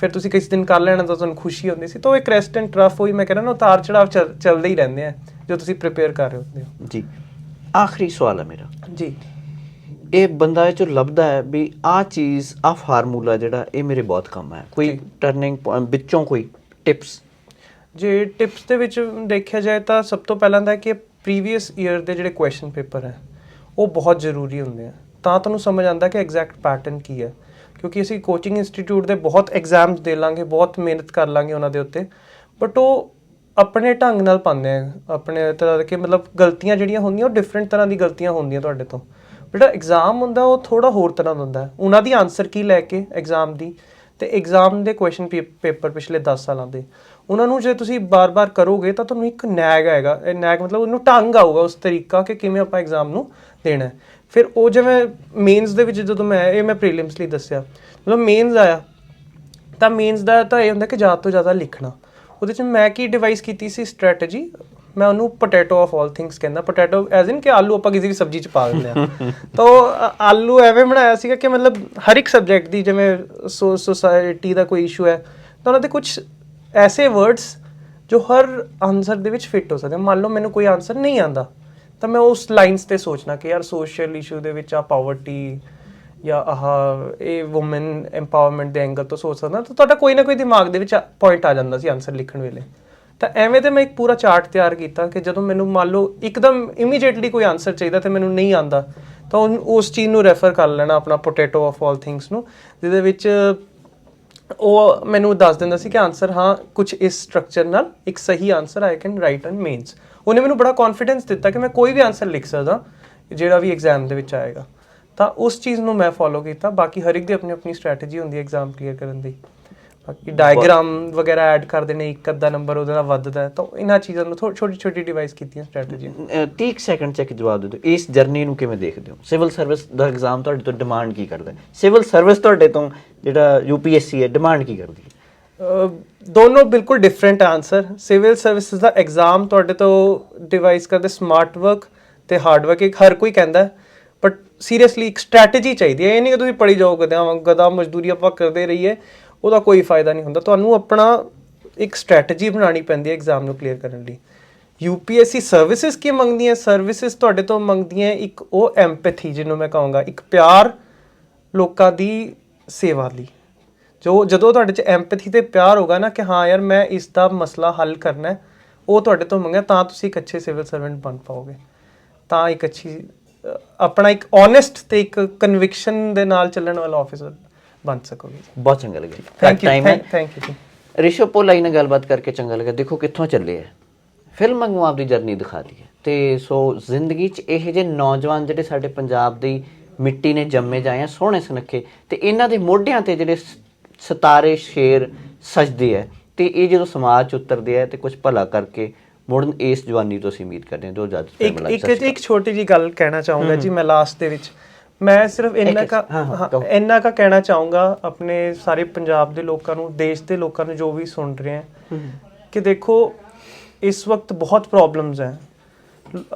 ਫਿਰ ਤੁਸੀਂ ਕਿਸੇ ਦਿਨ ਕਰ ਲੈਣਾ ਤਾਂ ਤੁਹਾਨੂੰ ਖੁਸ਼ੀ ਹੁੰਦੀ ਸੀ ਤਾਂ ਉਹ ਇੱਕ ਰੈਸਟ ਐਂਡ ਟਰਫ ਹੋਈ ਮੈਂ ਕਹਿੰਦਾ ਨਾ ਉਤਾਰ ਚੜਾਵ ਚੱਲਦੇ ਹੀ ਰਹਿੰਦੇ ਆ ਜੋ ਤੁਸੀਂ ਪ੍ਰਿਪੇਅਰ ਕਰ ਰਹੇ ਹੁੰਦੇ ਹੋ। ਜੀ। ਆਖਰੀ ਸਵਾਲ ਹੈ ਮੇਰਾ। ਜੀ। ਇਹ ਬੰਦਾ ਇਹ ਚੋਂ ਲੱਭਦਾ ਹੈ ਵੀ ਆਹ ਚੀਜ਼ ਆਹ ਫਾਰਮੂਲਾ ਜਿਹੜਾ ਇਹ ਮੇਰੇ ਬਹੁਤ ਕੰਮ ਹੈ ਕੋਈ। ਟਰਨਿੰਗ ਵਿੱਚੋਂ ਕੋਈ ਟਿਪਸ ਜੇ ਟਿਪਸ ਦੇ ਵਿੱਚ ਦੇਖਿਆ ਜਾਏ ਤਾਂ ਸਭ ਤੋਂ ਪਹਿਲਾਂ ਤਾਂ ਕਿ ਪ੍ਰੀਵੀਅਸ ਈਅਰ ਦੇ ਜਿਹੜੇ ਕੁਐਸਚਨ ਪੇਪਰ ਹੈ, ਉਹ ਬਹੁਤ ਜ਼ਰੂਰੀ ਹੁੰਦੇ ਆ। ਤਾਂ ਤੁਹਾਨੂੰ ਸਮਝ ਆਉਂਦਾ ਕਿ ਐਗਜ਼ੈਕਟ ਪੈਟਰਨ ਕੀ ਹੈ। ਕਿਉਂਕਿ ਅਸੀਂ ਕੋਚਿੰਗ ਇੰਸਟੀਚਿਊਟ ਦੇ ਬਹੁਤ ਐਗਜ਼ਾਮਸ ਦੇ ਲਾਂਗੇ, ਬਹੁਤ ਮਿਹਨਤ ਕਰ ਲਾਂਗੇ ਉਹਨਾਂ ਦੇ ਉੱਤੇ। ਬਟ ਉਹ ਆਪਣੇ ਢੰਗ ਨਾਲ ਪਾਉਂਦੇ ਆ, ਆਪਣੇ ਤਰ੍ਹਾਂ ਦੇ ਕਿ ਮਤਲਬ ਗਲਤੀਆਂ ਜਿਹੜੀਆਂ ਹੁੰਦੀਆਂ, ਉਹ ਡਿਫਰੈਂਟ ਤਰ੍ਹਾਂ ਦੀ ਗਲਤੀਆਂ ਹੁੰਦੀਆਂ ਤੁਹਾਡੇ ਤੋਂ। ਜਿਹੜਾ ਐਗਜ਼ਾਮ ਹੁੰਦਾ, ਉਹ ਥੋੜਾ ਹੋਰ ਤਰ੍ਹਾਂ ਦਾ ਹੁੰਦਾ। ਉਹਨਾਂ ਦੀ ਆਨਸਰ ਕੀ ਲੈ ਕੇ ਐਗਜ਼ਾਮ ਦੀ? ਤੇ ਐਗਜ਼ਾਮ ਦੇ ਕੁਐਸਚਨ ਪੇਪਰ ਪਿਛਲੇ 10 ਸਾਲਾਂ ਦੇ। ਉਹਨਾਂ ਨੂੰ ਜੇ ਤੁਸੀਂ ਬਾਰ-ਬਾਰ ਕਰੋਗੇ ਤਾਂ ਤੁਹਾਨੂੰ ਇੱਕ ਨੈਗ ਆਏਗਾ। ਇਹ ਨੈਗ ਮਤਲਬ ਉਹਨੂੰ ਢੰਗ ਆਊਗਾ ਉਸ ਤਰੀਕਾ ਕਿ ਕਿਵੇਂ ਆਪਾਂ ਐਗਜ਼ਾਮ ਨੂੰ ਦੇਣਾ ਫਿਰ ਉਹ ਜਿਵੇਂ ਮੇਨਸ ਦੇ ਵਿੱਚ ਜਦੋਂ ਮੈਂ, ਇਹ ਮੈਂ ਪ੍ਰੀਲਿਮਸ ਲਈ ਦੱਸਿਆ, ਮਤਲਬ ਮੇਨਸ ਆਇਆ, ਤਾਂ ਮੇਨਸ ਦਾ ਤਾਂ ਇਹ ਹੁੰਦਾ ਕਿ ਜ਼ਿਆਦਾ ਤੋਂ ਜ਼ਿਆਦਾ ਲਿਖਣਾ। ਉਹਦੇ ਚ ਮੈਂ ਕੀ ਡਿਵਾਈਸ ਕੀਤੀ ਸੀ ਸਟ੍ਰੈਟਜੀ ਮੈਂ ਉਹਨੂੰ ਪੋਟੈਟੋ ਆਫ ਆਲ ਥਿੰਗਸ ਕਹਿੰਦਾ। ਪੋਟੈਟੋ ਐਜ਼ ਇਨ ਕਿ ਆਲੂ ਆਪਾਂ ਕਿਸੇ ਵੀ ਸਬਜ਼ੀ ਚ ਪਾ ਦਿੰਦੇ ਆ ਤਾਂ ਉਹ ਆਲੂ ਐਵੇਂ ਬਣਾਇਆ ਸੀਗਾ ਕਿ ਮਤਲਬ ਹਰ ਇੱਕ ਸਬਜੈਕਟ ਦੀ ਜਿਵੇਂ ਸੋਸਾਇਟੀ ਦਾ ਕੋਈ ਇਸ਼ੂ ਹੈ, ਤਾਂ ਉਹਨਾਂ ਦੇ ਕੁਝ ਐਸੇ ਵਰਡਸ ਜੋ ਹਰ ਆਨਸਰ ਦੇ ਵਿੱਚ ਫਿੱਟ ਹੋ ਸਕਦੇ ਮੰਨ ਲਓ ਮੈਨੂੰ ਕੋਈ ਆਨਸਰ ਨਹੀਂ ਆਂਦਾ ਤਾਂ ਮੈਂ ਉਸ ਲਾਈਨਸ ਤੇ ਸੋਚਣਾ ਕਿ ਯਾਰ ਸੋਸ਼ਲ ਇਸ਼ੂ ਦੇ ਵਿੱਚ ਆ ਪਾਵਰਟੀ ਜਾਂ ਆਹ ਇਹ ਔਮਨ ਐਮਪਾਵਰਮੈਂਟ ਦੇ ਐਂਗਲ ਤੋਂ ਸੋਚ ਸਕਦਾ, ਤਾਂ ਤੁਹਾਡਾ ਕੋਈ ਨਾ ਕੋਈ ਦਿਮਾਗ ਦੇ ਵਿੱਚ ਪੁਆਇੰਟ ਆ ਜਾਂਦਾ ਸੀ ਆਨਸਰ ਲਿਖਣ ਵੇਲੇ। ਤਾਂ ਐਵੇਂ ਤੇ ਮੈਂ ਇੱਕ ਪੂਰਾ ਚਾਰਟ ਤਿਆਰ ਕੀਤਾ ਕਿ ਜਦੋਂ ਮੈਨੂੰ ਮੰਨ ਲਓ ਇੱਕਦਮ ਇਮੀਡੀਏਟਲੀ ਕੋਈ ਆਨਸਰ ਚਾਹੀਦਾ ਤੇ ਮੈਨੂੰ ਨਹੀਂ ਆਂਦਾ ਤਾਂ ਉਹਨੂੰ- ਉਸ ਚੀਜ਼ ਨੂੰ ਰੈਫਰ ਕਰ ਲੈਣਾ, ਆਪਣਾ ਪੋਟੈਟੋ ਆਫ ਆਲ ਥਿੰਗਸ ਨੂੰ, ਜਿਹਦੇ ਵਿੱਚ ਉਹ ਮੈਨੂੰ ਦੱਸ ਦਿੰਦਾ ਸੀ ਕਿ ਆਨਸਰ ਹਾਂ ਕੁਝ ਇਸ ਸਟਰਕਚਰ ਨਾਲ ਇੱਕ ਸਹੀ answer I can write in mains ਉਹਨੇ ਮੈਨੂੰ ਬੜਾ ਕੌਨਫੀਡੈਂਸ ਦਿੱਤਾ ਕਿ ਮੈਂ ਕੋਈ ਵੀ ਆਨਸਰ ਲਿਖ ਸਕਦਾ, ਜਿਹੜਾ ਵੀ ਐਗਜ਼ਾਮ ਦੇ ਵਿੱਚ ਆਏਗਾ। ਤਾਂ ਉਸ ਚੀਜ਼ ਨੂੰ ਮੈਂ ਫੋਲੋ ਕੀਤਾ। ਬਾਕੀ ਹਰ ਇੱਕ ਦੀ ਆਪਣੀ ਆਪਣੀ ਸਟ੍ਰੈਟਜੀ ਹੁੰਦੀ ਹੈ ਐਗਜ਼ਾਮ ਕਲੀਅਰ ਕਰਨ ਦੀ। ਬਾਕੀ ਡਾਇਗਰਾਮ ਵਗੈਰਾ ਐਡ ਕਰ ਦੇਣੇ ਇੱਕ ਅੱਧਾ ਨੰਬਰ ਉਹਦੇ ਵੱਧਦਾ ਹੈ ਤਾਂ ਇਹਨਾਂ ਚੀਜ਼ਾਂ ਨੂੰ ਛੋਟੀ ਛੋਟੀ ਡਿਵਾਈਸ ਕੀਤੀਆਂ ਸਟ੍ਰੈਟਜੀ ਅਹ 30 ਸੈਕਿੰਡ ਚ ਇੱਕ ਜਵਾਬ ਦੇ ਦਿਓ। ਇਸ ਜਰਨੀ ਨੂੰ ਕਿਵੇਂ ਦੇਖਦੇ ਹੋ? ਸਿਵਲ ਸਰਵਿਸ ਦਾ ਐਗਜ਼ਾਮ ਤੁਹਾਡੇ ਤੋਂ ਡਿਮਾਂਡ ਕੀ ਕਰਦਾ ਹੈ? ਸਿਵਲ ਸਰਵਿਸ ਤੁਹਾਡੇ ਤੋਂ ਜਿਹੜਾ ਯੂਪੀਐਸਸੀ ਹੈ ਡਿਮਾਂਡ ਕੀ ਕਰਦੀ ਹੈ? ਦੋਨੋਂ ਬਿਲਕੁਲ ਡਿਫਰੈਂਟ ਆਨਸਰ ਸਿਵਲ ਸਰਵਿਸਿਜ਼ ਦਾ ਐਗਜ਼ਾਮ ਤੁਹਾਡੇ ਤੋਂ ਡਿਵਾਈਸ ਕਰਦੇ ਸਮਾਰਟ ਵਰਕ ਤੇ ਹਾਰਡ ਵਰਕ ਇੱਕ ਹਰ ਕੋਈ ਕਹਿੰਦਾ ਬਟ ਸੀਰੀਅਸਲੀ ਇੱਕ ਸਟ੍ਰੈਟਜੀ ਚਾਹੀਦੀ ਹੈ। ਇਹ ਨਹੀਂ ਕਿ ਤੁਸੀਂ ਪੜੀ ਜਾਓ ਗਧਿਆਂ ਵਾਂਗ ਗਧਾ ਮਜ਼ਦੂਰੀ ਆਪਾਂ ਕਰਦੇ ਰਹੀਏ। ਉਹਦਾ ਕੋਈ ਫਾਇਦਾ ਨਹੀਂ ਹੁੰਦਾ। ਤੁਹਾਨੂੰ ਆਪਣਾ ਇੱਕ ਸਟ੍ਰੈਟਜੀ ਬਣਾਉਣੀ ਪੈਂਦੀ ਹੈ ਐਗਜ਼ਾਮ ਨੂੰ ਕਲੀਅਰ ਕਰਨ ਲਈ। ਯੂਪੀਐਸਸੀ ਸਰਵਿਸਿਜ਼ ਕੀ ਮੰਗਦੀਆਂ? ਸਰਵਿਸਿਜ਼ ਤੁਹਾਡੇ ਤੋਂ ਮੰਗਦੀਆਂ ਇੱਕ ਉਹ ਐਮਪੈਥੀ ਜਿਹਨੂੰ ਮੈਂ ਕਹਾਂਗਾ, ਇੱਕ ਪਿਆਰ ਲੋਕਾਂ ਦੀ ਸੇਵਾ ਲਈ। ਜੋ ਜਦੋਂ ਤੁਹਾਡੇ ਚ ਐਮਪੈਥੀ ਤੇ ਪਿਆਰ ਹੋਗਾ ਨਾ ਕਿ ਹਾਂ ਯਾਰ ਮੈਂ ਇਸ ਦਾ ਮਸਲਾ ਹੱਲ ਕਰਨਾ ਹੈ, ਉਹ ਤੁਹਾਡੇ ਤੋਂ ਮੰਗਿਆ, ਤਾਂ ਤੁਸੀਂ ਇੱਕ ਅੱਛੇ ਸਿਵਲ ਸਰਵੈਂਟ ਬਣ ਪਾਓਗੇ। ਤਾਂ ਇੱਕ ਅੱਛੀ ਆਪਣਾ ਇੱਕ ਓਨੈਸਟ ਤੇ ਇੱਕ ਕਨਵਿਕਸ਼ਨ ਦੇ ਨਾਲ ਚੱਲਣ ਵਾਲਾ ਆਫੀਸਰ ਬਣ ਸਕੋਗੇ ਬਹੁਤ ਚੰਗਾ ਲੱਗਿਆ। Thank you thank you Rishav Polai ਨਾਲ ਗੱਲਬਾਤ ਕਰਕੇ ਚੰਗਾ ਲੱਗਾ। ਦੇਖੋ ਕਿੱਥੋਂ ਚੱਲੇ ਆ। ਫਿਲਮ ਵਾਂਗੂ ਆਪਦੀ ਜਰਨੀ ਦਿਖਾਤੀ ਹੈ। ਤੇ ਸੋ ਜ਼ਿੰਦਗੀ 'ਚ ਇਹ ਜਿਹੇ ਨੌਜਵਾਨ ਜਿਹੜੇ ਸਾਡੇ ਪੰਜਾਬ ਦੀ ਮਿੱਟੀ ਨੇ ਜੰਮੇ ਜਾਏ ਆ ਸੋਹਣੇ ਸੁਨੱਖੇ ਤੇ ਇਹਨਾਂ ਦੇ ਮੋਢਿਆਂ ਤੇ ਜਿਹੜੇ ਸਿਤਾਰੇ ਸ਼ੇਰ ਸਜਦੇ ਆ ਤੇ ਇਹ ਜਦੋਂ ਸਮਾਜ 'ਚ ਉਤਰਦੇ ਆ ਤੇ ਕੁਝ ਭਲਾ ਕਰਕੇ ਮੁੜਨ ਇਸ ਜਵਾਨੀ ਤੋਂ ਅਸੀਂ ਉਮੀਦ ਕਰਦੇ ਹਾਂ ਜੋ ਜੱਜ ਇੱਕ ਇੱਕ ਛੋਟੀ ਜੀ ਗੱਲ ਕਹਿਣਾ ਚਾਹੂੰਗਾ ਜੀ ਮੈਂ ਲਾਸਟ ਦੇ ਵਿੱਚ। ਮੈਂ ਸਿਰਫ ਇੰਨਾ ਕਾ ਹਾਂ, ਹਾਂ, ਹਾਂ, ਕਹੋ। ਇੰਨਾ ਕਾ ਕਹਿਣਾ ਚਾਹੂੰਗਾ ਆਪਣੇ ਸਾਰੇ ਪੰਜਾਬ ਦੇ ਲੋਕਾਂ ਨੂੰ ਦੇਸ਼ ਦੇ ਲੋਕਾਂ ਨੂੰ ਜੋ ਵੀ ਸੁਣ ਰਹੇ ਹੈ ਕਿ ਦੇਖੋ ਇਸ ਵਕਤ ਬਹੁਤ ਪ੍ਰੋਬਲਮਸ ਹੈ।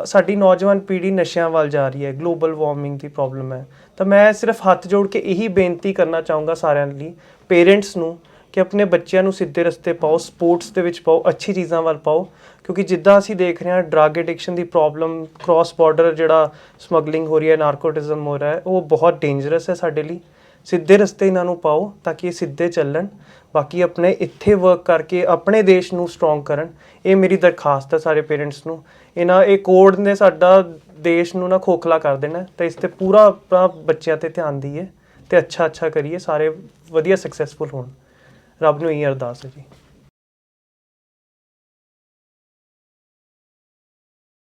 ਸਾਡੀ ਨੌਜਵਾਨ ਪੀੜ੍ਹੀ ਨਸ਼ਿਆਂ ਵੱਲ ਜਾ ਰਹੀ ਹੈ ਗਲੋਬਲ ਵਾਰਮਿੰਗ ਦੀ ਪ੍ਰੋਬਲਮ ਹੈ। ਤਾਂ ਮੈਂ ਸਿਰਫ ਹੱਥ ਜੋੜ ਕੇ ਇਹੀ ਬੇਨਤੀ ਕਰਨਾ ਚਾਹੂੰਗਾ ਸਾਰਿਆਂ ਲਈ ਪੇਰੈਂਟਸ ਨੂੰ ਕਿ ਆਪਣੇ ਬੱਚਿਆਂ ਨੂੰ ਸਿੱਧੇ ਰਸਤੇ ਪਾਓ ਸਪੋਰਟਸ ਦੇ ਵਿੱਚ ਪਾਓ ਅੱਛੀ ਚੀਜ਼ਾਂ ਵੱਲ ਪਾਓ। ਕਿਉਂਕਿ ਜਿੱਦਾਂ ਅਸੀਂ ਦੇਖ ਰਹੇ ਹਾਂ ਡਰੱਗ ਐਡਿਕਸ਼ਨ ਦੀ ਪ੍ਰੋਬਲਮ ਕ੍ਰਾਸ ਬਾਰਡਰ ਜਿਹੜਾ ਸਮਗਲਿੰਗ ਹੋ ਰਹੀ ਹੈ ਨਾਰਕੋਟਿਜ਼ਮ ਹੋ ਰਿਹਾ ਹੈ, ਉਹ ਬਹੁਤ ਡੇਂਜਰਸ ਹੈ ਸਾਡੇ ਲਈ। ਸਿੱਧੇ ਰਸਤੇ ਇਹਨਾਂ ਨੂੰ ਪਾਓ ਤਾਂ ਕਿ ਇਹ ਸਿੱਧੇ ਚੱਲਣ। ਬਾਕੀ ਆਪਣੇ ਇੱਥੇ ਵਰਕ ਕਰਕੇ ਆਪਣੇ ਦੇਸ਼ ਨੂੰ ਸਟਰੋਂਗ ਕਰਨ, ਇਹ ਮੇਰੀ ਦਰਖਾਸਤ ਹੈ ਸਾਰੇ ਪੇਰੈਂਟਸ ਨੂੰ। ਇਹਨਾਂ, ਇਹ ਕੋਡ ਨੇ ਸਾਡਾ ਦੇਸ਼ ਨੂੰ ਨਾ ਖੋਖਲਾ ਕਰ ਦੇਣਾ ਤਾਂ ਇਸ ਤੇ ਪੂਰਾ ਆਪਣਾ ਬੱਚਿਆਂ ਤੇ ਧਿਆਨ ਦਈਏ ਤੇ ਅੱਛਾ ਅੱਛਾ ਕਰੀਏ, ਸਾਰੇ ਵਧੀਆ ਸਕਸੈਸਫੁਲ ਹੋਣ। ਰੱਬ ਨੂੰ ਇਹ ਅਰਦਾਸ ਹੈ ਜੀ।